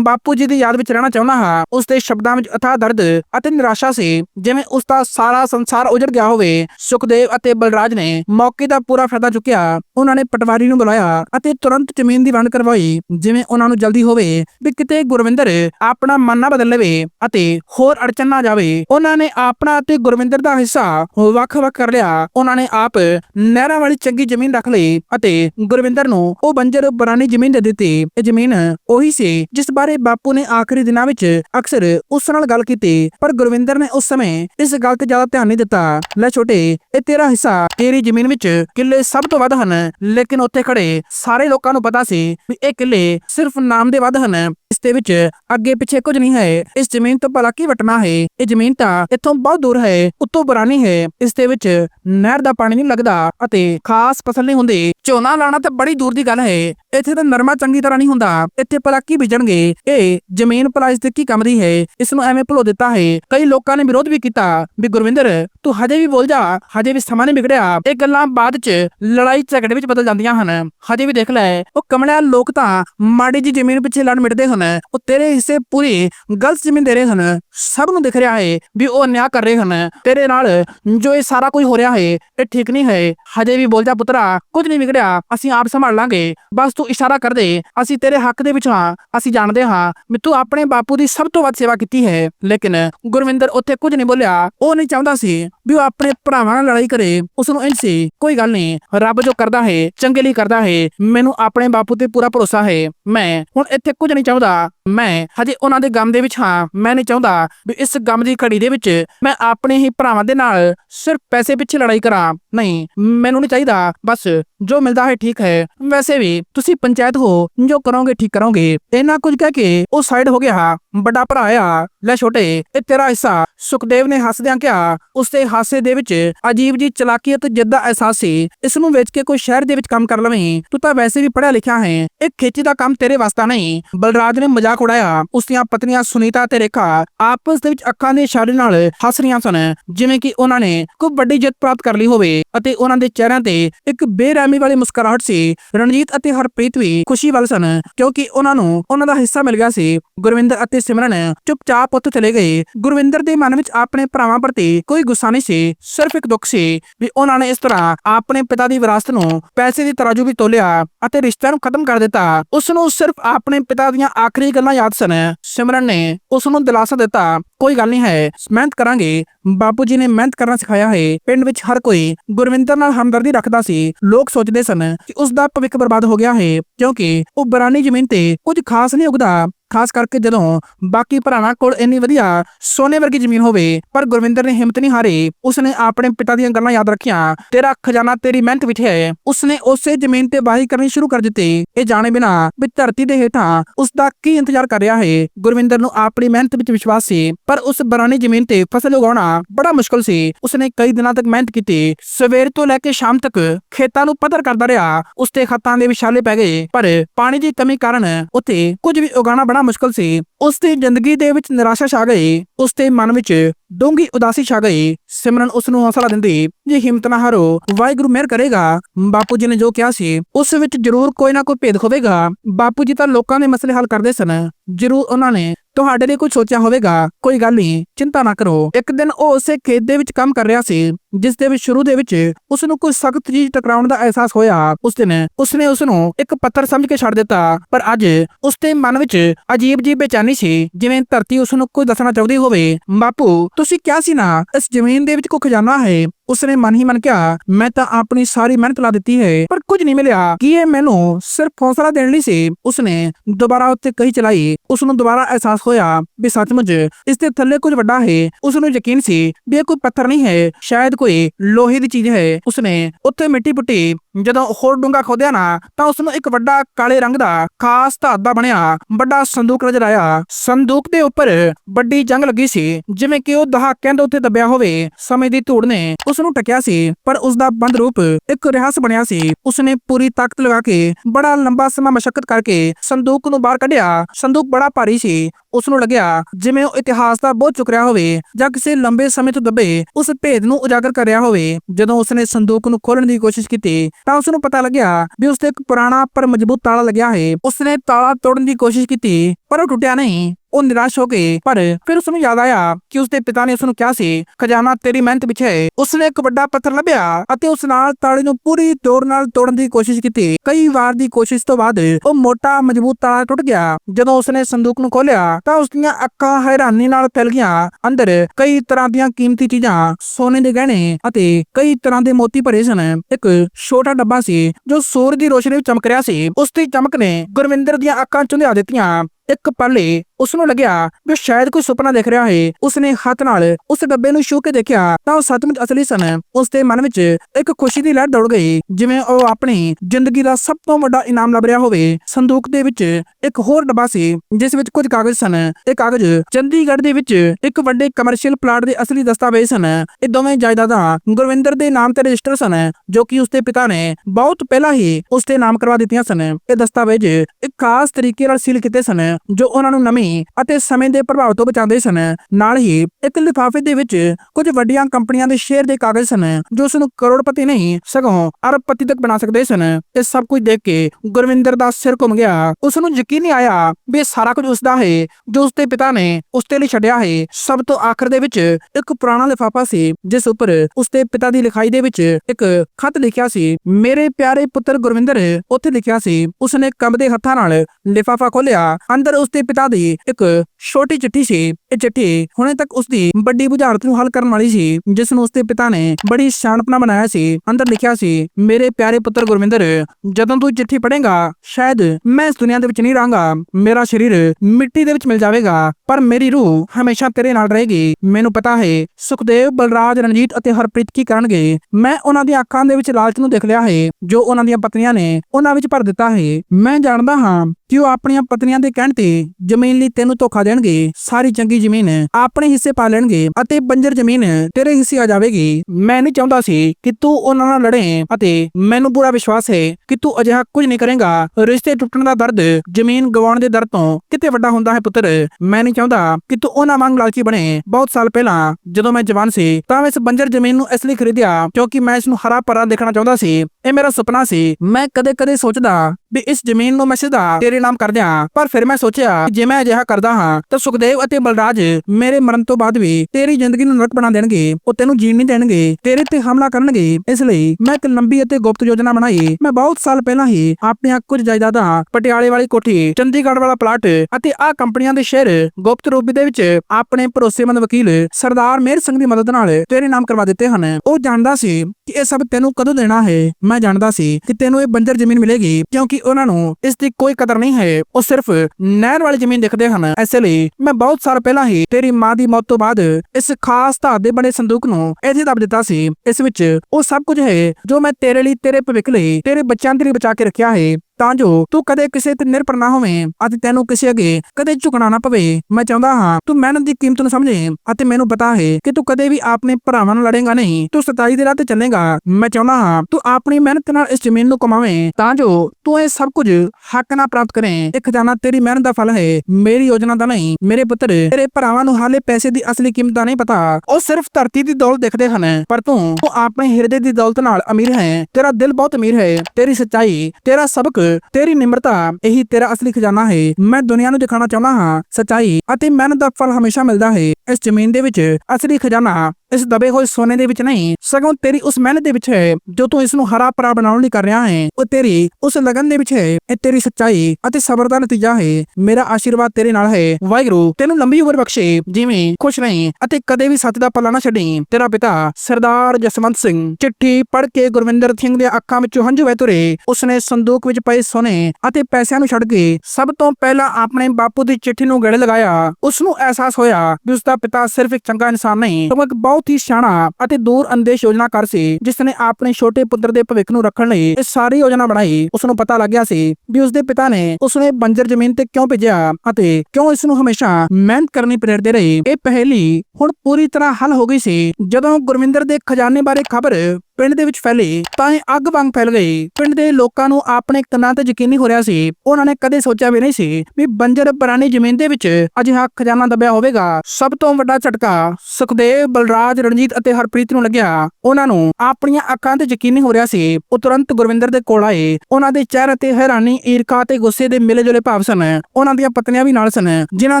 [SPEAKER 1] ਬਾਪੂ ਜੀ ਦੀ ਯਾਦ ਵਿੱਚ ਰਹਿਣਾ ਚਾਹੁੰਦਾ ਹਾਂ। ਉਸ ਦੇ ਸ਼ਬਦਾਂ ਵਿੱਚ ਅਥਾਹ ਦਰਦ ਅਤੇ ਨਿਰਾਸ਼ਾ ਸੀ। ਜਿਵੇਂ ਉਸ ਦਾ ਸਾਰਾ ਸੰਸਾਰ ਉਜੜ ਗਿਆ ਹੋਵੇ। ਸੁਖਦੇਵ ਅਤੇ ਬਲਰਾਜ ਨੇ ਮੌਕੇ ਦਾ ਪੂਰਾ ਫਾਇਦਾ ਚੁੱਕਿਆ। ਉਹਨਾਂ ਨੇ ਪਟਵਾਰੀ ਨੂੰ ਬੁਲਾਇਆ ਅਤੇ ਤੁਰੰਤ ਜ਼ਮੀਨ ਦੀ ਵੰਡ ਕਰਵਾਈ, ਜਿਵੇਂ ਉਹਨਾਂ ਨੂੰ ਜਲਦੀ ਹੋਵੇ ਵੀ ਕਿਤੇ ਗੁਰਵਿੰਦਰ ਆਪਣਾ ਮਨ ਨਾ ਬਦਲ ਲਵੇ ਅਤੇ ਹੋਰ ਅੜਚਨ ਨਾ ਜਾਵੇ, ਉਹਨਾਂ ਨੇ ਆਪਣਾ ਅਤੇ ਗੁਰਵਿੰਦਰ ਦਾ ਹਿੱਸਾ ਵੱਖ-ਵੱਖ ਕਰ ਲਿਆ। ਉਹਨਾਂ ਨੇ ਆਪ ਨਹਿਰਾਂ ਵਾਲੀ ਚੰਗੀ ਜ਼ਮੀਨ ਰੱਖ ਲਈ ਅਤੇ ਗੁਰਵਿੰਦਰ ਨੂੰ ਉਹ ਬੰਜਰ ਬਰਾਨੀ ਜ਼ਮੀਨ ਦੇ ਦਿੱਤੀ। ਇਹ ਜ਼ਮੀਨ ਉਹੀ ਸੀ ਜਿਸ ਬਾਰੇ ਬਾਪੂ ਨੇ ਆਖਰੀ ਦਿਨਾਂ ਵਿੱਚ ਅਕਸਰ ਉਸ ਨਾਲ ਗੱਲ ਕੀਤੀ, ਪਰ ਗੁਰਵਿੰਦਰ ਨੇ ਉਸ ਸਮੇਂ ਇਸ ਗੱਲ ਤੇ ਜ਼ਿਆਦਾ ਧਿਆਨ ਨਹੀਂ ਦਿੱਤਾ। ਲੈ ਛੋਟੇ, ਇਹ ਤੇਰਾ ਹਿੱਸਾ ਤੇਰੀ ਜ਼ਮੀਨ ਵਿੱਚ ਕਿੱਲੇ ਸਭ ਤੋਂ ਵੱਧ ਹਨ, ਲੇਕਿਨ ਉੱਥੇ ਖੜੇ ਸਾਰੇ ਲੋਕਾਂ ਨੂੰ ਪਤਾ ਸੀ ਵੀ ਇਹ ਕਿੱਲੇ ਸਿਰਫ ਨਾਮ ਦੇ ਵੱਧ ਹਨ। ਇਸ ਦੇ ਵਿੱਚ ਅੱਗੇ ਪਿੱਛੇ ਕੁਝ ਨਹੀਂ ਹੈ। ਇਸ ਜ਼ਮੀਨ ਤੋਂ ਭਲਾ ਕੀ ਵਟਣਾ ਹੈ? ਇਹ ਜ਼ਮੀਨ ਤਾਂ ਇੱਥੋਂ ਬਹੁਤ ਦੂਰ ਹੈ, ਉੱਤੋਂ ਬਰਾਨੀ ਹੈ। ਇਸ ਦੇ ਵਿੱਚ ਨਹਿਰ ਦਾ ਪਾਣੀ ਨਹੀਂ ਲੱਗਦਾ ਅਤੇ ਖਾਸ ਫਸਲ ਨਹੀਂ ਹੁੰਦੀ। ਝੋਨਾ ਲਾਣਾ ਤਾਂ ਬੜੀ ਦੂਰ ਦੀ ਗੱਲ ਹੈ। ਇੱਥੇ ਤਾਂ ਨਰਮਾ ਚੰਗੀ ਤਰ੍ਹਾਂ ਨਹੀਂ ਹੁੰਦਾ। ਇੱਥੇ ਭਲਾ ਕੀ ਬੀਜਣਗੇ। ਇਹ ਜ਼ਮੀਨ ਭਲਾ ਇਸ ਕੀ ਕੰਮ ਦੀ ਹੈ? ਇਸ ਨੂੰ ਐਵੇਂ ਭੁਲੋ ਦਿੱਤਾ ਹੈ। ਕਈ ਲੋਕਾਂ ਨੇ ਵਿਰੋਧ ਵੀ ਕੀਤਾ। ਵੀ ਗੁਰਵਿੰਦਰ, ਤੂੰ ਹਜੇ ਵੀ ਬੋਲ ਜਾ। ਹਜੇ ਵੀ ਸਮਾਂ ਨਹੀਂ ਵਿਗੜਿਆ। ਇਹ ਗੱਲਾਂ ਬਾਅਦ ਚ ਲੜਾਈ ਝਗੜੇ ਵਿੱਚ ਬਦਲ ਜਾਂਦੀਆਂ ਹਨ। ਹਜੇ ਵੀ ਦੇਖ ਲੈ, ਉਹ ਕਮਲਿਆ ਲੋਕ ਤਾਂ ਮਾੜੀ ਜੀ ਜ਼ਮੀਨ ਪਿੱਛੇ ਲੜ ਮਿਟਦੇ ਹਨ। ਉਹ ਤੇਰੇ ਹਿੱਸੇ ਪੂਰੀ ਗਲਤ ਜ਼ਮੀਨ ਦੇ ਰਹੇ ਹਨ। ਸਭ ਨੂੰ ਦਿਖ ਰਿਹਾ ਹੈ ਵੀ ਉਹ ਅਨਿਆਂ ਕਰ ਰਹੇ ਹਨ। ਤੇਰੇ ਨਾਲ ਜੋ ਇਹ ਸਾਰਾ ਕੁਝ ਹੋ ਰਿਹਾ ਹੈ, ਇਹ ਠੀਕ ਨਹੀਂ ਹੈ। ਹਜੇ ਵੀ ਬੋਲ ਜਾ ਪੁੱਤਰਾ। ਕੁਝ ਨਹੀਂ ਵਿਗੜਿਆ। ਅਸੀਂ ਆਪ ਸੰਭਾਲ ਲਾਂਗੇ। ਬਸ ਤੂੰ ਇਸ਼ਾਰਾ ਕਰ ਦੇ। ਅਸੀਂ ਤੇਰੇ ਹੱਕ ਦੇ ਵਿੱਚ ਹਾਂ, ਅਸੀਂ ਜਾਣਦੇ ਹਾਂ। ਵੀ ਆਪਣੇ ਬਾਪੂ ਦੀ ਸਭ ਤੋਂ ਵੱਧ ਸੇਵਾ ਕੀਤੀ ਹੈ। ਲੇਕਿਨ ਗੁਰਵਿੰਦਰ ਉੱਥੇ ਕੁਝ ਨਹੀਂ ਬੋਲਿਆ। ਉਹ ਨਹੀਂ ਚਾਹੁੰਦਾ ਸੀ ਵੀ ਉਹ ਆਪਣੇ ਭਰਾਵਾਂ ਨਾਲ ਲੜਾਈ ਕਰੇ। ਉਸ ਨੂੰ ਇੰਝ ਸੀ, ਕੋਈ ਗੱਲ ਨਹੀਂ। ਰੱਬ ਜੋ ਕਰਦਾ ਹੈ, ਚੰਗੇ ਲਈ ਕਰਦਾ ਹੈ। ਮੈਨੂੰ ਆਪਣੇ ਬਾਪੂ ਤੇ ਪੂਰਾ ਭਰੋਸਾ ਹੈ। ਮੈਂ ਹੁਣ ਇੱਥੇ ਕੁਝ ਨਹੀਂ ਚਾਹੁੰਦਾ। ਮੈਂ ਹਜੇ ਉਹਨਾਂ ਦੇ ਗਮ ਦੇ ਵਿੱਚ ਹਾਂ। ਮੈਂ ਨਹੀਂ ਚਾਹੁੰਦਾ ਵੀ ਇਸ ਗਮ ਦੀ ਘੜੀ ਦੇ ਵਿੱਚ ਮੈਂ ਆਪਣੇ ਹੀ ਭਰਾਵਾਂ ਦੇ ਨਾਲ ਸਿਰਫ ਪੈਸੇ ਪਿੱਛੇ ਲੜਾਈ ਕਰਾਂ। ਨਹੀਂ, ਮੈਨੂੰ ਨਹੀਂ ਚਾਹੀਦਾ। ਬਸ ਜੋ ਮਿਲਦਾ ਹੈ, ਠੀਕ ਹੈ। ਵੈਸੇ ਵੀ ਤੁਸੀਂ ਪੰਚਾਇਤ ਹੋ, ਜੋ ਕਰੋਗੇ, ਠੀਕ ਕਰੋਗੇ। ਇੰਨਾ ਕੁਝ ਕਹਿ ਕੇ ਉਹ ਸਾਈਡ ਹੋ ਗਿਆ। ਵੱਡਾ ਭਰਾ ਆ, ਲੈ ਛੋਟੇ, ਇਹ ਤੇਰਾ ਹਿੱਸਾ। ਸੁਖਦੇਵ ਨੇ ਹੱਸਦਿਆਂ ਕਿਹਾ, ਉਸਦੇ ਹਾਸੇ ਦੇ ਵਿੱਚ ਅਜੀਬ ਜੀ ਚਲਾਕੀ ਅਤੇ ਜਿੱਦ ਦਾ ਅਹਿਸਾਸ ਸੀ। ਇਸ ਨੂੰ ਵੇਚ ਕੇ ਕੋਈ ਸ਼ਹਿਰ ਦੇ ਵਿੱਚ ਕੰਮ ਕਰ ਲਵੇਂ। ਤੂੰ ਤਾਂ ਵੈਸੇ ਵੀ ਪੜਿਆ ਲਿਖਿਆ ਹੈ। ਇਹ ਖੇਤੀ ਦਾ ਕੰਮ ਤੇਰੇ ਵਾਸਤਾ ਨਹੀਂ। ਬਲਰਾਜ ਨੇ ਮਜ਼ਾਕ ਉਡਾਇਆ। ਉਸ ਦੀਆਂ ਪਤਨੀਆਂ ਸੁਨੀਤਾ ਤੇ ਰੇਖਾ ਆਪਸ ਦੇ ਵਿੱਚ ਅੱਖਾਂ ਦੇ ਇਸ਼ਾਰੇ ਨਾਲ ਹੱਸ ਰਹੀਆਂ ਸਨ, ਜਿਵੇਂ ਕਿ ਉਹਨਾਂ ਨੇ ਕੋਈ ਵੱਡੀ ਜਿੱਤ ਪ੍ਰਾਪਤ ਕਰ ਲਈ ਹੋਵੇ ਅਤੇ ਉਹਨਾਂ ਦੇ ਚਿਹਰਿਆਂ ਤੇ ਇੱਕ ਬੇਰਹਿਮੀ ਵਾਲੀ ਮੁਸਕਰਾਹਟ ਸੀ, ਰਣਜੀਤ ਅਤੇ ਹਰਪ੍ਰੀਤ ਵੀ ਖੁਸ਼ੀ ਵੱਲ ਸਨ, ਕਿਉਂਕਿ ਉਹਨਾਂ ਨੂੰ ਉਹਨਾਂ ਦਾ ਹਿੱਸਾ ਮਿਲ ਗਿਆ ਸੀ। ਗੁਰਵਿੰਦਰ ਅਤੇ ਸਿਮਰਨ ਚੁੱਪਚਾਪ ਉੱਥੇ ਚਲੇ ਗਏ। ਗੁਰਵਿੰਦਰ ਦੇ ਮਨ ਵਿੱਚ ਆਪਣੇ ਭਰਾਵਾਂ ਪ੍ਰਤੀ ਕੋਈ ਗੁੱਸਾ ਨਹੀਂ ਸੀ, ਸਿਰਫ ਇੱਕ ਦੁੱਖ ਸੀ ਵੀ ਉਹਨਾਂ ਨੇ ਇਸ ਤਰ੍ਹਾਂ ਆਪਣੇ ਪਿਤਾ ਦੀ ਵਿਰਾਸਤ ਨੂੰ ਪੈਸੇ ਦੀ ਤਰਾਜੂ ਵੀ ਤੋਲਿਆ ਅਤੇ ਰਿਸ਼ਤਿਆਂ ਨੂੰ ਖਤਮ ਕਰ ਦਿੱਤਾ। ਉਸ ਨੂੰ ਸਿਰਫ ਆਪਣੇ ਪਿਤਾ ਦੀਆਂ ਆਖਰੀ ਗੱਲਾਂ ਯਾਦ ਸਨ। ਸਿਮਰਨ ਨੇ ਉਸ ਨੂੰ ਦਿਲਾਸਾ ਦਿੱਤਾ ਕੋਈ ਗੱਲ ਨਹੀਂ ਹੈ। ਮਿਹਨਤ ਕਰਾਂਗੇ। ਬਾਪੂ ਜੀ ਨੇ ਮਿਹਨਤ ਕਰਨਾ ਸਿਖਾਇਆ ਹੈ। ਪਿੰਡ ਵਿੱਚ ਹਰ ਕੋਈ ਗੁਰਵਿੰਦਰ ਨਾਲ ਹਮਦਰਦੀ ਰੱਖਦਾ ਸੀ। ਲੋਕ ਸੋਚਦੇ ਸਨ ਕਿ ਉਸ ਦਾ ਭਵਿੱਖ ਬਰਬਾਦ ਹੋ ਗਿਆ ਹੈ, ਕਿਉਂਕਿ ਉਹ ਬਰਾਨੀ ਜ਼ਮੀਨ ਤੇ ਕੁਝ ਖਾਸ ਨਹੀਂ ਉਗਦਾ। ਖਾਸ ਕਰਕੇ ਜਦੋਂ ਬਾਕੀ ਭਰਾਵਾਂ ਕੋਲ ਇੰਨੀ ਵਧੀਆ ਸੋਨੇ ਵਰਗੀ ਜ਼ਮੀਨ ਹੋਵੇ, ਪਰ ਗੁਰਵਿੰਦਰ ਨੇ ਹਿੰਮਤ ਨਹੀਂ ਹਾਰੀ, ਉਸਨੇ ਆਪਣੇ ਪਿਤਾ ਦੀਆਂ ਗੱਲਾਂ ਯਾਦ ਰੱਖੀਆਂ। ਤੇਰਾ ਖਜ਼ਾਨਾ ਤੇਰੀ ਮਿਹਨਤ ਵਿੱਚ ਹੈ। ਉਸਨੇ ਉਸੇ ਜ਼ਮੀਨ ਤੇ ਵਾਹੀ ਕਰਨੀ ਸ਼ੁਰੂ ਕਰ ਦਿੱਤੀ। ਇਹ ਜਾਣੇ ਬਿਨਾ ਵੀ ਧਰਤੀ ਦੇ ਹੇਠਾਂ ਉਸ ਦਾ ਕੀ ਇੰਤਜ਼ਾਰ ਕਰ ਰਿਹਾ ਹੈ? ਗੁਰਵਿੰਦਰ ਨੂੰ ਆਪਣੀ ਮਿਹਨਤ ਵਿੱਚ ਵਿਸ਼ਵਾਸ ਸੀ, ਪਰ ਉਸ ਬਰਾਨੀ ਜ਼ਮੀਨ ਤੇ ਫਸਲ ਉਗਾਉਣਾ ਬੜਾ ਮੁਸ਼ਕਲ ਸੀ। ਉਸਨੇ ਕਈ ਦਿਨਾਂ ਤੱਕ ਮਿਹਨਤ ਕੀਤੀ। ਸਵੇਰ ਤੋਂ ਲੈ ਕੇ ਸ਼ਾਮ ਤੱਕ ਖੇਤਾਂ ਨੂੰ ਪੱਧਰ ਕਰਦਾ ਰਿਹਾ। ਉਸ ਤੇ ਖੱਤਾਂ ਦੇ ਵਿਸ਼ਾਲੇ ਪੈ ਗਏ, ਪਰ ਪਾਣੀ ਦੀ ਕਮੀ ਕਾਰਨ ਉੱਥੇ ਕੁਝ ਵੀ ਉਗਾਉਣਾ ਬੜਾ ਮੁਸ਼ਕਲ ਸੀ। ਉਸ ਦੀ ਜ਼ਿੰਦਗੀ ਦੇ ਵਿੱਚ ਨਿਰਾਸ਼ਾ ਛਾ ਗਈ। ਉਸ ਦੇ ਮਨ ਵਿੱਚ ਡੂੰਗੀ ਉਦਾਸੀ ਛਾ ਗਈ। ਸਿਮਰਨ ਉਸ ਨੂੰ ਹੌਸਲਾ ਦਿੰਦੀ, ਜੇ ਹਿੰਮਤ ਨਾ ਹਾਰੋ, ਵਾਹਿਗੁਰੂ ਮਿਹਰ ਕਰੇਗਾ। ਬਾਪੂ ਜੀ ਨੇ ਜੋ ਕਿਹਾ ਸੀ, ਉਸ ਵਿੱਚ ਜ਼ਰੂਰ ਕੋਈ ਨਾ ਕੋਈ ਭੇਦ ਹੋਵੇਗਾ। ਬਾਪੂ ਜੀ ਤਾਂ ਲੋਕਾਂ ਦੇ ਮਸਲੇ ਹੱਲ ਕਰਦੇ ਸਨ। ਜ਼ਰੂਰ ਉਹਨਾਂ ਨੇ ਤੁਹਾਡੇ ਲਈ ਕੁਝ ਸੋਚਿਆ ਹੋਵੇਗਾ। ਕੋਈ ਗੱਲ ਨਹੀਂ, ਚਿੰਤਾ ਨਾ ਕਰੋ। ਇੱਕ ਦਿਨ ਉਹ ਉਸੇ ਖੇਤ ਦੇ ਵਿੱਚ ਕੰਮ ਕਰ ਰਿਹਾ ਸੀ। ਜਿਸ ਦੇ ਵਿੱਚ ਸ਼ੁਰੂ ਦੇ ਵਿੱਚ ਉਸ ਨੂੰ ਕੋਈ ਸਖਤ ਚੀਜ਼ ਟਕਰਾਉਣ ਦਾ ਅਹਿਸਾਸ ਹੋਇਆ, ਉਸ ਦਿਨ ਉਸਨੇ ਉਸ ਨੂੰ ਇੱਕ ਪੱਥਰ ਸਮਝ ਕੇ ਛੱਡ ਦਿੱਤਾ। ਪਰ ਅੱਜ ਉਸ ਦੇ ਮਨ ਵਿੱਚ ਅਜੀਬ ਜੀ ਬੇਚੈਨੀ ਸੀ, ਜਿਵੇਂ ਧਰਤੀ ਉਸ ਨੂੰ ਕੁਝ ਦੱਸਣਾ ਚਾਹੁੰਦੀ ਹੋਵੇ। ਬਾਪੂ, ਤੁਸੀਂ ਕਿਹਾ ਸੀ ਨਾ, ਇਸ ਜ਼ਮੀਨ ਦੇ ਵਿੱਚ ਕੋਈ ਖਜ਼ਾਨਾ ਹੈ? ਉਸਨੇ ਮਨ ਹੀ ਮਨ ਕਿਹਾ, ਮੈਂ ਤਾਂ ਆਪਣੀ ਸਾਰੀ ਮਿਹਨਤ ਲਾ ਦਿੱਤੀ ਹੈ, ਪਰ ਕੁਝ ਨਹੀਂ ਮਿਲਿਆ। ਕਿ ਇਹ ਮੈਨੂੰ ਸਿਰਫ ਹੌਸਲਾ ਦੇਣ ਲਈ ਸੀ? ਉਸਨੇ ਦੁਬਾਰਾ ਉੱਤੇ ਕਹੀ ਚਲਾਈ। ਉਸ ਨੂੰ ਦੁਬਾਰਾ ਅਹਿਸਾਸ ਹੋਇਆ ਵੀ ਸੱਚਮੁੱਚ ਇਸ ਦੇ ਥੱਲੇ ਕੁਝ ਵੱਡਾ ਹੈ। ਉਸ ਨੂੰ ਯਕੀਨ ਸੀ ਵੀ ਇਹ ਕੋਈ ਪੱਥਰ ਨਹੀਂ ਹੈ, ਸ਼ਾਇਦ ਕੋਈ ਲੋਹੇ ਦੀ ਚੀਜ਼ ਹੈ ਉਸਨੇ ਉੱਥੇ ਮਿੱਟੀ ਪੁੱਟੀ ਜਦੋਂ ਹੋਰ ਡੂੰਗਾ ਖੋਦਿਆ ਨਾ, ਤਾਂ ਉਸ ਨੂੰ ਇੱਕ ਵੱਡਾ ਕਾਲੇ ਰੰਗ ਦਾ ਖਾਸ ਧਾਤ ਦਾ ਬਣਿਆ, ਵੱਡਾ ਸੰਦੂਕ ਨਜ਼ਰ ਆਇਆ। ਸੰਦੂਕ ਦੇ ਉੱਪਰ ਵੱਡੀ ਜੰਗ ਲੱਗੀ ਸੀ, ਜਿਵੇਂ ਕਿ ਉਹ ਦਹਾਕਿਆਂ ਦੇ ਉੱਤੇ ਦੱਬਿਆ ਹੋਵੇ, ਸਮੇਂ ਦੀ ਧੂੜ ਨੇ ਉਸ ਨੂੰ ਟਕਿਆ ਸੀ, ਪਰ ਉਸ ਦਾ ਬੰਦ ਰੂਪ ਇੱਕ ਰਹੱਸ ਬਣਿਆ ਸੀ। ਉਸ ਨੇ ਪੂਰੀ ਤਾਕਤ ਲਗਾ ਕੇ ਬੜਾ ਲੰਬਾ ਸਮਾਂ ਮਸ਼ਕਤ ਕਰਕੇ ਸੰਦੂਕ ਨੂੰ ਬਾਹਰ ਕੱਢਿਆ। ਸੰਦੂਕ ਬੜਾ ਭਾਰੀ ਸੀ। ਉਸ ਨੂੰ ਲੱਗਿਆ ਜਿਵੇਂ ਉਹ ਇਤਿਹਾਸ ਦਾ ਬੋਝ ਚੁੱਕ ਰਿਹਾ ਹੋਵੇ, ਜਾਂ ਕਿਸੇ ਲੰਬੇ ਸਮੇਂ ਤੋਂ ਦੱਬੇ ਉਸ ਭੇਦ ਨੂੰ ਉਜਾਗਰ ਕਰ ਰਿਹਾ ਹੋਵੇ। ਜਦੋਂ ਉਸਨੇ ਸੰਦੂਕ ਨੂੰ ਖੋਲਣ ਦੀ ਕੋਸ਼ਿਸ਼ ਕੀਤੀ ਤਾਂ ਉਸ ਨੂੰ ਪਤਾ ਲੱਗਿਆ ਵੀ ਉਸ ਤੇ ਇੱਕ ਪੁਰਾਣਾ ਪਰ ਮਜ਼ਬੂਤ ਤਾਲਾ ਲੱਗਿਆ ਹੈ ਉਸਨੇ ਤਾਲਾ ਤੋੜਨ ਦੀ ਕੋਸ਼ਿਸ਼ ਕੀਤੀ, ਪਰ ਉਹ ਟੁੱਟਿਆ ਨਹੀਂ। ਉਹ ਨਿਰਾਸ਼ ਹੋ ਗਏ, ਪਰ ਫਿਰ ਉਸ ਨੂੰ ਯਾਦ ਆਇਆ ਕਿ ਉਸਦੇ ਪਿਤਾ ਨੇ ਉਸ ਨੂੰ ਕਿਹਾ ਸੀ, ਖਜ਼ਾਨਾ ਤੇਰੀ ਮਿਹਨਤ ਵਿੱਚ ਹੈ। ਉਸਨੇ ਇੱਕ ਵੱਡਾ ਪੱਥਰ ਲੱਭਿਆ ਅਤੇ ਉਸ ਨਾਲ ਤਾਲੇ ਨੂੰ ਪੂਰੀ ਤੋੜ ਨਾਲ ਤੋੜਨ ਦੀ ਕੋਸ਼ਿਸ਼ ਕੀਤੀ। ਕਈ ਵਾਰ ਦੀ ਕੋਸ਼ਿਸ਼ ਤੋਂ ਬਾਅਦ ਉਹ ਮੋਟਾ, ਮਜ਼ਬੂਤ ਤਾਲਾ ਟੁੱਟ ਗਿਆ। ਜਦੋਂ ਉਸਨੇ ਸੰਦੂਕ ਨੂੰ ਖੋਲ੍ਹਿਆ, ਤਾਂ ਉਸਦੀਆਂ ਅੱਖਾਂ ਹੈਰਾਨੀ ਨਾਲ ਫੈਲ ਗਈਆਂ। ਅੰਦਰ ਕਈ ਤਰ੍ਹਾਂ ਦੀਆਂ ਕੀਮਤੀ ਚੀਜ਼ਾਂ, ਸੋਨੇ ਦੇ ਗਹਿਣੇ ਅਤੇ ਕਈ ਤਰ੍ਹਾਂ ਦੇ ਮੋਤੀ ਭਰੇ ਸਨ। ਇੱਕ ਛੋਟਾ ਡੱਬਾ ਸੀ, ਜੋ ਸੂਰਜ ਦੀ ਰੋਸ਼ਨੀ ਵਿੱਚ ਚਮਕ ਰਿਹਾ ਸੀ। ਉਸ ਦੀ ਚਮਕ ਨੇ ਗੁਰਵਿੰਦਰ ਦੀਆਂ ਅੱਖਾਂ ਚੁੰਧਿਆ ਦਿੱਤੀਆਂ। ਇੱਕ ਪਲ ਲਈ ਉਸ ਨੂੰ ਲੱਗਿਆ ਵੀ ਉਹ ਸ਼ਾਇਦ ਕੋਈ ਸੁਪਨਾ ਦੇਖ ਰਿਹਾ ਹੈ ਉਸਨੇ ਹੱਥ ਨਾਲ ਉਸ ਡੱਬੇ ਨੂੰ ਛੂ ਕੇ ਦੇਖਿਆ ਤਾਂ ਉਹ ਸੱਚਮੁੱਚ ਅਸਲੀ ਸਨ। ਉਸ ਦੇ ਮਨ ਵਿੱਚ ਇੱਕ ਖੁਸ਼ੀ ਦੀ ਲਹਿਰ ਦੌੜ ਗਈ, ਜਿਵੇਂ ਉਹ ਆਪਣੀ ਜ਼ਿੰਦਗੀ ਦਾ ਸਭ ਤੋਂ ਵੱਡਾ ਇਨਾਮ ਲੱਭ ਰਿਹਾ ਹੋਵੇ। ਸੰਦੂਕ ਦੇ ਵਿੱਚ ਇੱਕ ਹੋਰ ਡੱਬਾ ਸੀ, ਜਿਸ ਵਿੱਚ ਕੁਝ ਕਾਗਜ਼ ਸਨ। ਇਹ ਕਾਗਜ਼ ਚੰਡੀਗੜ੍ਹ ਦੇ ਵਿੱਚ ਇੱਕ ਵੱਡੇ ਕਮਰਸ਼ੀਅਲ ਪਲਾਟ ਦੇ ਅਸਲੀ ਦਸਤਾਵੇਜ਼ ਸਨ। ਇਹ ਦੋਵੇਂ ਜਾਇਦਾਦਾਂ ਗੁਰਵਿੰਦਰ ਦੇ ਨਾਮ ਤੇ ਰਜਿਸਟਰ ਸਨ, ਜੋ ਕਿ ਉਸਦੇ ਪਿਤਾ ਨੇ ਬਹੁਤ ਪਹਿਲਾਂ ਹੀ ਉਸਦੇ ਨਾਮ ਕਰਵਾ ਦਿੱਤੀਆਂ ਸਨ। ਇਹ ਦਸਤਾਵੇਜ਼ ਇੱਕ ਖਾਸ ਤਰੀਕੇ ਨਾਲ ਸੀਲ ਕੀਤੇ ਸਨ। ਜੋ ਉਹਨਾਂ ਨੂੰ ਨਮੀ ਅਤੇ ਸਮੇਂ ਦੇ ਪ੍ਰਭਾਵ ਤੋਂ ਬਚਾਉਂਦੇ ਸਨ। ਨਾਲ ਹੀ ਇੱਕ ਲਿਫਾਫੇ ਦੇ ਵਿੱਚ ਕੁਝ ਵੱਡੀਆਂ ਕੰਪਨੀਆਂ ਦੇ ਸ਼ੇਅਰ ਦੇ ਕਾਗਜ਼ ਸਨ, ਜੋ ਉਸ ਨੂੰ ਕਰੋੜਪਤੀ ਨਹੀਂ, ਸਗੋਂ ਅਰਬਪਤੀ ਤੱਕ ਬਣਾ ਸਕਦੇ ਸਨ। ਇਹ ਸਭ ਕੁਝ ਦੇਖ ਕੇ ਗੁਰਵਿੰਦਰ ਦਾ ਸਿਰ ਘੁੰਮ ਗਿਆ। ਉਸ ਨੂੰ ਯਕੀਨ ਨਹੀਂ ਆਇਆ ਵੀ ਸਾਰਾ ਕੁਝ ਉਸ ਦਾ ਹੈ, ਜੋ ਉਸ ਦੇ ਪਿਤਾ ਨੇ ਉਸ ਦੇ ਲਈ ਛੱਡਿਆ ਹੈ। ਸਭ ਤੋਂ ਆਖਰ ਦੇ ਵਿੱਚ ਇੱਕ ਪੁਰਾਣਾ ਲਿਫਾਫਾ ਸੀ, ਜਿਸ ਉੱਪਰ ਉਸ ਦੇ ਪਿਤਾ ਦੀ ਲਿਖਾਈ ਦੇ ਵਿੱਚ ਇੱਕ ਖਤ ਲਿਖਿਆ ਸੀ, ਮੇਰੇ ਪਿਆਰੇ ਪੁੱਤਰ ਗੁਰਵਿੰਦਰ ਉੱਥੇ ਲਿਖਿਆ ਸੀ, ਉਸਨੇ ਕੰਬਦੇ ਹੱਥਾਂ ਨਾਲ ਲਿਫਾਫਾ ਖੋਲਿਆ ਅੰਦਰ ਉਸ ਦੇ ਪਿਤਾ ਦੀ ਇੱਕ ਛੋਟੀ ਚਿੱਠੀ ਸੀ, ਇਹ ਚਿੱਠੀ ਹੁਣੇ ਤੱਕ ਉਸ ਦੀ ਵੱਡੀ ਬੁਝਾਰਤ ਨੂੰ ਹੱਲ ਕਰਨ ਵਾਲੀ ਸੀ, ਜਿਸ ਨੂੰ ਉਸ ਦੇ ਪਿਤਾ ਨੇ ਬੜੀ ਸਿਆਣਪਣਾ ਬਣਾਇਆ ਸੀ, ਅੰਦਰ ਲਿਖਿਆ ਸੀ, ਮੇਰੇ ਪਿਆਰੇ ਪੁੱਤਰ ਗੁਰਵਿੰਦਰ, ਜਦੋਂ ਤੂੰ ਚਿੱਠੀ ਪੜ੍ਹੇਗਾ, ਸ਼ਾਇਦ ਮੈਂ ਇਸ ਦੁਨੀਆ ਦੇ ਵਿੱਚ ਨਹੀਂ ਰਹਾਂਗਾ, ਮੇਰਾ ਸਰੀਰ ਮਿੱਟੀ ਦੇ ਵਿੱਚ ਮਿਲ ਜਾਵੇਗਾ, ਪਰ ਮੇਰੀ ਰੂਹ ਹਮੇਸ਼ਾ ਤੇਰੇ ਨਾਲ ਰਹੇਗੀ, ਮੈਨੂੰ ਪਤਾ ਹੈ, ਸੁਖਦੇਵ, ਬਲਰਾਜ, ਰਣਜੀਤ ਅਤੇ ਹਰਪ੍ਰੀਤ ਕੀ ਕਰਨਗੇ, ਮੈਂ ਉਹਨਾਂ ਦੀਆਂ ਅੱਖਾਂ ਦੇ ਵਿੱਚ ਲਾਲਚ ਨੂੰ ਦੇਖ ਲਿਆ ਹੈ, ਜੋ ਉਹਨਾਂ ਦੀਆਂ ਪਤਨੀਆਂ ਨੇ ਉਹਨਾਂ ਵਿੱਚ ਭਰ ਦਿੱਤਾ ਹੈ, ਮੈਂ ਜਾਣਦਾ ਹਾਂ ਕਿ ਉਹ ਆਪਣੀਆਂ ਪਤਨੀਆਂ ਦੇ ਕਹਿਣ ਤੇ ਜ਼ਮੀਨ ਲਈ ਤੈਨੂੰ ਧੋਖਾ ਦੇਣਗੇ ਸਾਰੀ ਚੰਗੀ ਜ਼ਮੀਨ ਆਪਣੇ ਹਿੱਸੇ ਪਾ ਲੈਣਗੇ ਅਤੇ ਬੰਜਰ ਜ਼ਮੀਨ ਤੇਰੇ ਹਿੱਸੇ ਆ ਜਾਵੇਗੀ। ਮੈਂ ਨਹੀਂ ਚਾਹੁੰਦਾ ਸੀ ਕਿ ਤੂੰ ਉਹਨਾਂ ਨਾਲ ਲੜੇ ਅਤੇ ਮੈਨੂੰ ਪੂਰਾ ਵਿਸ਼ਵਾਸ ਹੈ ਕਿ ਤੂੰ ਅਜਿਹਾ ਕੁਝ ਨਹੀਂ ਕਰੇਗਾ। ਰਿਸ਼ਤੇ ਟੁੱਟਣ ਦਾ ਦਰਦ ਜ਼ਮੀਨ ਗਵਾਉਣ ਦੇ ਦਰਦ ਤੋਂ ਕਿਤੇ ਵੱਡਾ ਹੁੰਦਾ ਹੈ ਪੁੱਤਰ। ਮੈਂ ਨਹੀਂ ਚਾਹੁੰਦਾ ਕਿ ਤੂੰ ਉਹਨਾਂ ਵਾਂਗ ਲਾਲਚੀ ਬਣੇ। ਬਹੁਤ ਸਾਲ ਪਹਿਲਾਂ ਜਦੋਂ ਮੈਂ ਜਵਾਨ ਸੀ, ਤਾਂ ਮੈਂ ਇਸ ਬੰਜਰ ਜ਼ਮੀਨ ਨੂੰ ਇਸ ਲਈ ਖਰੀਦਿਆ ਕਿਉਂਕਿ ਮੈਂ ਇਸ ਨੂੰ ਹਰਾ ਭਰਾ ਦੇਖਣਾ ਚਾਹੁੰਦਾ ਸੀ। ਇਹ ਮੇਰਾ ਸੁਪਨਾ ਸੀ। ਮੈਂ ਕਦੇ-ਕਦੇ ਸੋਚਦਾ ਵੀ ਇਸ ਜ਼ਮੀਨ ਨੂੰ ਮੈਂ ਸਿੱਧਾ ਤੇਰੇ ਨਾਮ ਕਰ ਦਿਆਂ, ਪਰ ਫਿਰ ਮੈਂ ਸੋਚਿਆ ਜੇ ਮੈਂ ਅਜਿਹਾ ਕਰਦਾ ਹਾਂ, ਤਾਂ ਸੁਖਦੇਵ ਅਤੇ ਬਲਰਾਜ ਮੇਰੇ ਮਰਨ ਤੋਂ ਬਾਅਦ ਵੀ ਤੇਰੀ ਜ਼ਿੰਦਗੀ ਨੂੰ ਨਰਕ ਬਣਾ ਦੇਣਗੇ, ਉਹ ਤੈਨੂੰ ਜੀਣ ਨਹੀਂ ਦੇਣਗੇ, ਤੇਰੇ ਤੇ ਹਮਲਾ ਕਰਨਗੇ। ਇਸ ਲਈ ਮੈਂ ਇੱਕ ਲੰਬੀ ਅਤੇ ਗੁਪਤ ਯੋਜਨਾ ਬਣਾਈ। ਮੈਂ ਬਹੁਤ ਸਾਲ ਪਹਿਲਾਂ ਹੀ ਆਪਣੀਆਂ ਕੁਝ ਜਾਇਦਾਦਾਂ, ਪਟਿਆਲੇ ਵਾਲੀ ਕੋਠੀ, ਚੰਡੀਗੜ੍ਹ ਵਾਲਾ ਪਲਾਟ ਅਤੇ ਆਹ ਕੰਪਨੀਆਂ ਦੇ ਸ਼ੇਅਰ ਗੁਪਤ ਰੂਪ ਦੇ ਵਿੱਚ ਆਪਣੇ ਭਰੋਸੇਮੰਦ ਵਕੀਲ ਸਰਦਾਰ ਮੇਰ ਸਿੰਘ ਦੀ ਮਦਦ ਨਾਲ ਤੇਰੇ ਨਾਮ ਕਰਵਾ ਦਿੱਤੇ ਹਨ। ਉਹ ਜਾਣਦਾ ਸੀ ਕਿ ਇਹ ਸਭ ਤੈਨੂੰ ਕਦੋਂ ਦੇਣਾ ਹੈ। ਮੈਂ ਜਾਣਦਾ ਸੀ ਕਿ ਤੈਨੂੰ ਇਹ ਬੰਜਰ ਜ਼ਮੀਨ ਮਿਲੇਗੀ, ਕਿਉਂਕਿ ਉਹਨਾਂ ਨੂੰ ਇਸ ਦੀ ਕੋਈ ਕਦਰ ਨਹੀਂ ਹੈ। ਉਹ ਸਿਰਫ ਨਹਿਰ ਵਾਲੀ ਜ਼ਮੀਨ ਦੇਖਦੇ ਹਨ। ਐਸੇ ਲਈ ਮੈਂ ਬਹੁਤ ਸਾਲ ਪਹਿਲਾਂ ਹੀ ਤੇਰੀ ਮਾਂ ਦੀ ਮੌਤ ਤੋਂ ਬਾਅਦ ਇਸ ਖਾਸ ਧਾਤ ਦੇ ਬਣੇ ਸੰਦੂਕ ਨੂੰ ਇੱਥੇ ਦੱਬ ਦਿੱਤਾ ਸੀ। ਇਸ ਵਿੱਚ ਉਹ ਸਭ ਕੁਝ ਹੈ ਜੋ ਮੈਂ ਤੇਰੇ ਲਈ, ਤੇਰੇ ਭਵਿੱਖ ਲਈ, ਤੇਰੇ ਬੱਚਿਆਂ ਦੇ ਲਈ ਬਚਾ ਕੇ ਰੱਖਿਆ ਹੈ। ਤਾਂ ਜੋ ਤੂੰ ਕਦੇ ਕਿਸੇ ਤੇ ਨਿਰਭਰ ਨਾ ਹੋਵੇਂ ਅਤੇ ਤੈਨੂੰ ਕਿਸੇ ਅੱਗੇ ਕਦੇ ਝੁਕਣਾ ਨਾ ਪਵੇ। ਮੈਂ ਚਾਹੁੰਦਾ ਹਾਂ, ਤੂੰ ਮਿਹਨਤ ਦੀ ਕੀਮਤ ਨੂੰ ਸਮਝੇ ਅਤੇ ਮੈਨੂੰ ਪਤਾ ਹੈ ਕਿ ਤੂੰ ਕਦੇ ਵੀ ਆਪਣੇ ਭਰਾਵਾਂ ਨਾਲ ਲੜੇਗਾ ਨਹੀਂ। ਤੂੰ ਸਤਾਈ ਦੇ ਰਾਹ ਤੇ ਚੱਲੇਗਾ। ਮੈਂ ਚਾਹੁੰਦਾ ਹਾਂ, ਤੂੰ ਆਪਣੀ ਮਿਹਨਤ ਨਾਲ ਇਸ ਜ਼ਮੀਨ ਨੂੰ ਕਮਾਵੇਂ ਤਾਂ ਜੋ ਤੂੰ ਇਹ ਸਭ ਕੁਝ ਹੱਕ ਨਾਲ ਪ੍ਰਾਪਤ ਕਰੇ। ਇਹ ਖਜ਼ਾਨਾ ਤੇਰੀ ਮਿਹਨਤ ਦਾ ਫਲ ਹੈ, ਮੇਰੀ ਯੋਜਨਾ ਦਾ ਨਹੀਂ। ਮੇਰੇ ਪੁੱਤਰ, ਤੇਰੇ ਭਰਾਵਾਂ ਨੂੰ ਹਾਲੇ ਪੈਸੇ ਦੀ ਅਸਲੀ ਕੀਮਤ ਦਾ ਨਹੀਂ ਪਤਾ। ਉਹ ਸਿਰਫ ਧਰਤੀ ਦੀ ਦੌਲਤ ਦੇਖਦੇ ਹਨ, ਪਰ ਤੂੰ ਤੂੰ ਆਪਣੇ ਹਿਰਦੇ ਦੀ ਦੌਲਤ ਨਾਲ ਅਮੀਰ ਹੈ। ਤੇਰਾ ਦਿਲ ਬਹੁਤ ਅਮੀਰ ਹੈ। ਤੇਰੀ ਸੱਚਾਈ, ਤੇਰਾ ਸਬਕ ਤੇਰੀ ਨਿਮਰਤਾ, ਇਹੀ ਤੇਰਾ ਅਸਲੀ ਖਜ਼ਾਨਾ ਹੈ। ਮੈਂ ਦੁਨੀਆ ਨੂੰ ਦਿਖਾਉਣਾ ਚਾਹੁੰਦਾ ਹਾਂ, ਸੱਚਾਈ ਅਤੇ ਮਿਹਨਤ ਦਾ ਫਲ ਹਮੇਸ਼ਾ ਮਿਲਦਾ ਹੈ। ਇਸ ਜ਼ਮੀਨ ਦੇ ਵਿੱਚ ਅਸਲੀ ਖਜ਼ਾਨਾ ਇਸ ਦਬੇ ਹੋਏ ਸੋਨੇ ਦੇ ਵਿੱਚ ਨਹੀਂ, ਸਗੋਂ ਤੇਰੀ ਉਸ ਮਿਹਨਤ ਦੇ ਵਿੱਚ ਹੈ, ਜੋ ਤੂੰ ਇਸ ਨੂੰ ਹਰਾ ਭਰਾ ਬਣਾਉਣ ਲਈ ਕਰ ਰਿਹਾ ਹੈ। ਉਹ ਤੇਰੀ ਉਸ ਲਗਨ ਦੇ ਵਿੱਚ ਹੈ, ਇਹ ਤੇਰੀ ਸੱਚਾਈ ਅਤੇ ਸਬਰ ਦਾ ਨਤੀਜਾ ਹੈ। ਮੇਰਾ ਆਸ਼ੀਰਵਾਦ ਤੇਰੇ ਨਾਲ ਹੈ। ਵਾਹਿਗੁਰੂ, ਤੈਨੂੰ ਲੰਬੀ ਉਮਰ ਬਖਸ਼ੇ, ਜਿਵੇਂ ਖੁਸ਼ ਰਹੀ ਅਤੇ ਕਦੇ ਵੀ ਸੱਚ ਦਾ ਪੱਲਾ ਨਾ ਛੱਡੀ। ਤੇਰਾ ਪਿਤਾ ਸਰਦਾਰ ਜਸਵੰਤ ਸਿੰਘ। ਚਿੱਠੀ ਪੜ੍ਹ ਕੇ ਗੁਰਵਿੰਦਰ ਸਿੰਘ ਦੇ ਅੱਖਾਂ ਵਿੱਚੋਂ ਹੰਝੂ ਵਹਿ ਤੁਰੇ। ਉਸਨੇ ਸੰਦੂਕ ਵਿੱਚ ਪਏ ਸੋਨੇ ਅਤੇ ਪੈਸਿਆਂ ਨੂੰ ਛੱਡ ਕੇ ਸਭ ਤੋਂ ਪਹਿਲਾਂ ਆਪਣੇ ਬਾਪੂ ਦੀ ਚਿੱਠੀ ਨੂੰ ਗਲੇ ਲਗਾਇਆ। ਉਸ ਨੂੰ ਅਹਿਸਾਸ ਹੋਇਆ ਕਿ ਉਸ ਦਾ ਪਿਤਾ ਸਿਰਫ ਇੱਕ ਚੰਗਾ ਇਨਸਾਨ ਨਹੀਂ, ਸਗੋਂ ਇੱਕ ਬਹੁਤ ਬਹੁਤ ਹੀ ਸਿਆਣਾ ਅਤੇ ਦੂਰ ਅੰਦੇਸ਼ ਯੋਜਨਾਕਾਰ ਸੀ ਜਿਸ ਨੇ ਆਪਣੇ ਛੋਟੇ ਪੁੱਤਰ ਦੇ ਭਵਿੱਖ ਨੂੰ ਰੱਖਣ ਲਈ ਇਹ ਸਾਰੀ ਯੋਜਨਾ ਬਣਾਈ। ਉਸ ਨੂੰ ਪਤਾ ਲੱਗਿਆ ਸੀ ਵੀ ਉਸ ਦੇ ਪਿਤਾ ਨੇ ਉਸ ਨੂੰ ਬੰਜਰ ਜ਼ਮੀਨ ਤੇ ਕਿਉਂ ਭੇਜਿਆ ਅਤੇ ਕਿਉਂ ਇਸ ਨੂੰ ਹਮੇਸ਼ਾ ਮਿਹਨਤ ਕਰਨੀ ਪ੍ਰੇਰਦੇ ਰਹੇ। ਇਹ ਪਹਿਲੀ ਹੁਣ ਪੂਰੀ ਤਰ੍ਹਾਂ ਹੱਲ ਹੋ ਗਈ ਸੀ, ਜਦੋਂ ਗੁਰਵਿੰਦਰ ਦੇ ਖਜ਼ਾਨੇ ਬਾਰੇ ਖਬਰ ਪਿੰਡ ਦੇ ਵਿੱਚ ਫੈਲੀ, ਤਾਂ ਇਹ ਅੱਗ ਵਾਂਗ ਫੈਲ ਗਈ। ਪਿੰਡ ਦੇ ਲੋਕਾਂ ਨੂੰ ਆਪਣੇ ਕੰਨਾਂ ਤੇ ਯਕੀਨ ਨਹੀਂ ਹੋ ਰਿਹਾ ਸੀ। ਉਹਨਾਂ ਨੇ ਕਦੇ ਸੋਚਿਆ ਵੀ ਨਹੀਂ ਸੀ ਵੀ ਬੰਜਰ ਪੁਰਾਣੀ ਜ਼ਮੀਨ ਦੇ ਵਿੱਚ ਅਜਿਹਾ ਖਜ਼ਾਨਾ ਦਬਿਆ ਹੋਵੇਗਾ। ਸਭ ਤੋਂ ਵੱਡਾ ਝਟਕਾ ਸੁਖਦੇਵ, ਬਲਰਾਜ, ਰਣਜੀਤ ਅਤੇ ਹਰਪ੍ਰੀਤ ਨੂੰ ਲੱਗਿਆ। ਉਹਨਾਂ ਨੂੰ ਆਪਣੀਆਂ ਅੱਖਾਂ ਤੇ ਯਕੀਨ ਨਹੀਂ ਹੋ ਰਿਹਾ ਸੀ। ਉਹ ਤੁਰੰਤ ਗੁਰਵਿੰਦਰ ਦੇ ਕੋਲ ਆਏ। ਉਹਨਾਂ ਦੇ ਚਿਹਰੇ ਤੇ ਹੈਰਾਨੀ, ਈਰਖਾ ਤੇ ਗੁੱਸੇ ਦੇ ਮਿਲੇ-ਜੁਲੇ ਭਾਵ ਸਨ। ਉਹਨਾਂ ਦੀਆਂ ਪਤਨੀਆਂ ਵੀ ਨਾਲ ਸਨ, ਜਿਨ੍ਹਾਂ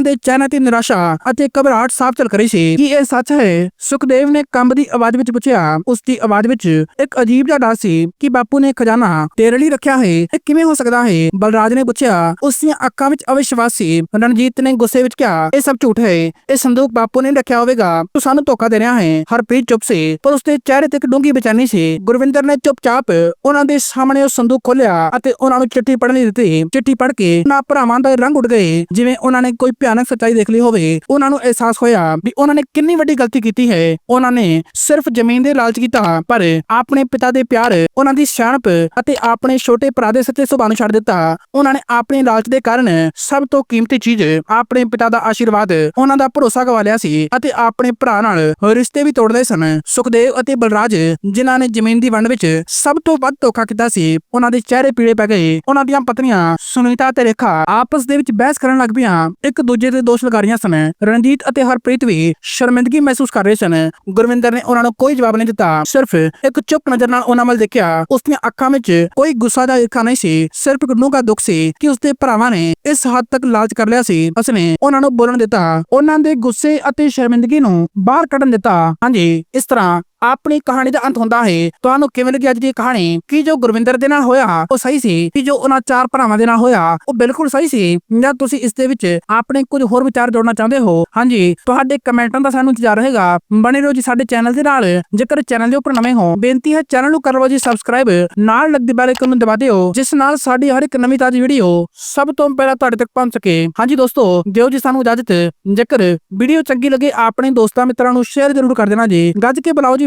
[SPEAKER 1] ਦੇ ਚਿਹਰੇ ਤੇ ਨਿਰਾਸ਼ਾ ਅਤੇ ਘਬਰਾਹਟ ਸਾਫ਼ ਝਲਕ ਰਹੀ ਸੀ। ਕਿ ਇਹ ਸੱਚ ਹੈ? ਸੁਖਦੇਵ ਨੇ ਕੰਬ ਦੀ ਆਵਾਜ਼ ਵਿੱਚ ਪੁੱਛਿਆ। ਉਸ ਦੀ ਆਵਾਜ਼ ਵਿੱਚ ਇੱਕ ਅਜੀਬ ਜਿਹਾ ਡਰ ਸੀ ਕਿ ਬਾਪੂ ਨੇ ਖਜ਼ਾਨਾ ਤੇਰੇ ਲਈ ਰੱਖਿਆ ਹੈ। ਇਹ ਕਿਵੇਂ ਹੋ ਸਕਦਾ ਹੈ? ਬਲਰਾਜ ਨੇ ਪੁੱਛਿਆ। ਉਸ ਦੀਆਂ ਅੱਖਾਂ ਵਿੱਚ ਅਵਿਸ਼ਵਾਸ ਸੀ ਰਣਜੀਤ ਨੇ ਗੁੱਸੇ ਵਿੱਚ ਕਿਹਾ, ਇਹ ਸਭ ਝੂਠ ਹੈ। ਇਹ ਸੰਦੂਕ ਬਾਪੂ ਨੇ ਰੱਖਿਆ ਹੋਵੇਗਾ। ਤੂੰ ਸਾਨੂੰ ਧੋਖਾ ਦੇ ਰਿਹਾ ਹੈ। ਹਰਪ੍ਰੀਤ ਚੁੱਪ ਸੀ, ਪਰ ਉਸਦੇ ਚਿਹਰੇ ਤੇ ਇੱਕ ਡੂੰਗੀ ਬੇਚੈਨੀ ਸੀ। ਗੁਰਵਿੰਦਰ ਨੇ ਚੁੱਪਚਾਪ ਉਹਨਾਂ ਦੇ ਸਾਹਮਣੇ ਉਹ ਸੰਦੂਕ ਖੋਲ੍ਹਿਆ ਅਤੇ ਉਹਨਾਂ ਨੂੰ ਚਿੱਠੀ ਪੜ੍ਹਨ ਲਈ ਦਿੱਤੀ। ਚਿੱਠੀ ਪੜ੍ਹ ਕੇ ਉਹਨਾਂ ਭਰਾਵਾਂ ਦਾ ਰੰਗ ਉੱਡ ਗਏ। ਜਿਵੇਂ ਉਹਨਾਂ ਨੇ ਕੋਈ ਭਿਆਨਕ ਸੱਚਾਈ ਦੇਖ ਲਈ ਹੋਵੇ, ਉਹਨਾਂ ਨੂੰ ਅਹਿਸਾਸ ਹੋਇਆ ਵੀ ਉਹਨਾਂ ਨੇ ਕਿੰਨੀ ਵੱਡੀ ਗਲਤੀ ਕੀਤੀ ਹੈ। ਉਹਨਾਂ ਨੇ ਸਿਰਫ ਜ਼ਮੀਨ ਦੇ ਲਾਲਚ ਕੀਤਾ, ਪਰ ਆਪਣੇ ਪਿਤਾ ਦੇ ਪਿਆਰ, ਉਹਨਾਂ ਦੀ ਸਿਆਣਪ ਅਤੇ ਆਪਣੇ ਛੋਟੇ ਭਰਾ ਦੇ ਸੱਚੇ ਸੁਭਾਅ ਨੂੰ ਛੱਡ ਦਿੱਤਾ। ਉਹਨਾਂ ਨੇ ਆਪਣੇ ਲਾਲਚ ਦੇ ਕਾਰਨ ਸਭ ਤੋਂ ਕੀਮਤੀ ਚੀਜ਼ ਆਪਣੇ ਪਿਤਾ ਦਾ ਆਸ਼ੀਰਵਾਦ, ਉਹਨਾਂ ਦਾ ਭਰੋਸਾ ਗਵਾ ਲਿਆ ਸੀ ਅਤੇ ਆਪਣੇ ਭਰਾ ਨਾਲ ਰਿਸ਼ਤੇ ਵੀ ਤੋੜ ਲਏ ਸਨ। ਸੁਖਦੇਵ ਅਤੇ ਬਲਰਾਜ, ਜਿਨ੍ਹਾਂ ਨੇ ਜ਼ਮੀਨ ਦੀ ਵੰਡ ਵਿੱਚ ਸਭ ਤੋਂ ਵੱਧ ਧੋਖਾ ਕੀਤਾ ਸੀ, ਉਹਨਾਂ ਦੇ ਚਿਹਰੇ ਪੀਲੇ ਪੈ ਗਏ। ਉਹਨਾਂ ਦੀਆਂ ਪਤਨੀਆਂ ਸੁਨੀਤਾ ਤੇ ਰੇਖਾ ਆਪਸ ਦੇ ਵਿੱਚ ਬਹਿਸ ਕਰਨ ਲੱਗ ਪਈਆਂ। ਇੱਕ ਦੂਜੇ ਤੇ ਦੋਸ਼ ਲਗਾ ਰਹੀਆਂ ਸਨ। ਰਣਜੀਤ ਅਤੇ ਹਰਪ੍ਰੀਤ ਵੀ ਸ਼ਰਮਿੰਦਗੀ ਮਹਿਸੂਸ ਕਰ ਰਹੇ ਸਨ। ਗੁਰਵਿੰਦਰ ਨੇ ਉਹਨਾਂ ਨੂੰ ਕੋਈ ਜਵਾਬ ਨਹੀਂ ਦਿੱਤਾ। ਸਿਰਫ ਇੱਕ ਚੁੱਪ ਨਜ਼ਰ ਨਾਲ ਉਹਨਾਂ ਵੱਲ ਦੇਖਿਆ। ਉਸ ਦੀਆਂ ਅੱਖਾਂ ਵਿੱਚ ਕੋਈ ਗੁੱਸਾ ਦਾ ਈਰਖਾ ਨਹੀਂ ਸੀ। ਸਿਰਫ ਇੱਕ ਡੂੰਘਾ ਦੁੱਖ ਸੀ ਕਿ ਉਸਦੇ ਭਰਾਵਾਂ ਨੇ ਇਸ ਹੱਦ ਤੱਕ ਲਾਲਚ ਕਰ ਲਿਆ ਸੀ। ਉਸਨੇ ਉਹਨਾਂ ਨੂੰ ਬੋਲਣ ਦਿੱਤਾ। ਉਹਨਾਂ ਦੇ ਗੁੱਸੇ ਅਤੇ ਸ਼ਰਮਿੰਦਗੀ ਨੂੰ ਬਾਹਰ ਕੱਢਣ ਦਿੱਤਾ। ਹਾਂਜੀ, ਇਸ ਤਰ੍ਹਾਂ ਆਪਣੀ ਕਹਾਣੀ ਦਾ ਅੰਤ ਹੁੰਦਾ ਹੈ। ਤੁਹਾਨੂੰ ਕਿਵੇਂ ਲੱਗੀ ਅੱਜ ਦੀ ਕਹਾਣੀ? ਕਿ ਜੋ ਗੁਰਵਿੰਦਰ ਦੇ ਨਾਲ ਹੋਇਆ, ਉਹ ਸਹੀ ਸੀ? ਕਿ ਜੋ ਉਹਨਾਂ ਚਾਰ ਭਰਾਵਾਂ ਦੇ ਨਾਲ ਹੋਇਆ, ਉਹ ਬਿਲਕੁਲ ਸਹੀ ਸੀ? ਜਾਂ ਤੁਸੀਂ ਇਸ ਦੇ ਵਿੱਚ ਆਪਣੇ ਕੁਝ ਹੋਰ ਵਿਚਾਰ ਜੋੜਨਾ ਚਾਹੁੰਦੇ ਹੋ? ਹਾਂਜੀ, ਤੁਹਾਡੇ ਕਮੈਂਟਾਂ ਦਾ ਸਾਨੂੰ ਇੰਤਜ਼ਾਰ ਰਹੇਗਾ। ਬਣੇ ਰਹੋ ਜੀ ਸਾਡੇ ਚੈਨਲ ਦੇ ਨਾਲ। ਜੇਕਰ ਚੈਨਲ ਦੇ ਉੱਪਰ ਨਵੇਂ ਹੋ, ਬੇਨਤੀ ਹੈ ਚੈਨਲ ਨੂੰ ਕਰ ਲਓ ਜੀ ਸਬਸਕ੍ਰਾਈਬ ਨਾਲ ਲੱਗਦੀ ਬੈਲ ਆਈਕਨ ਨੂੰ ਦਬਾ ਦਿਓ, ਜਿਸ ਨਾਲ ਸਾਡੀ ਹਰ ਇੱਕ ਨਵੀਂ ਤਾਜ਼ੀ ਵੀਡੀਓ ਸਭ ਤੋਂ ਪਹਿਲਾਂ ਤੁਹਾਡੇ ਤੱਕ ਪਹੁੰਚ ਸਕੇ। ਹਾਂਜੀ ਦੋਸਤੋ, ਦਿਓ ਜੀ ਸਾਨੂੰ ਇਜਾਜ਼ਤ। ਜੇਕਰ ਵੀਡੀਓ ਚੰਗੀ ਲੱਗੇ, ਆਪਣੇ ਦੋਸਤਾਂ ਮਿੱਤਰਾਂ ਨੂੰ ਸ਼ੇਅਰ ਜ਼ਰੂਰ ਕਰ ਦੇਣਾ ਜੀ। ਗੱਜ ਕੇ ਬੁਲਾਓ ਜੀ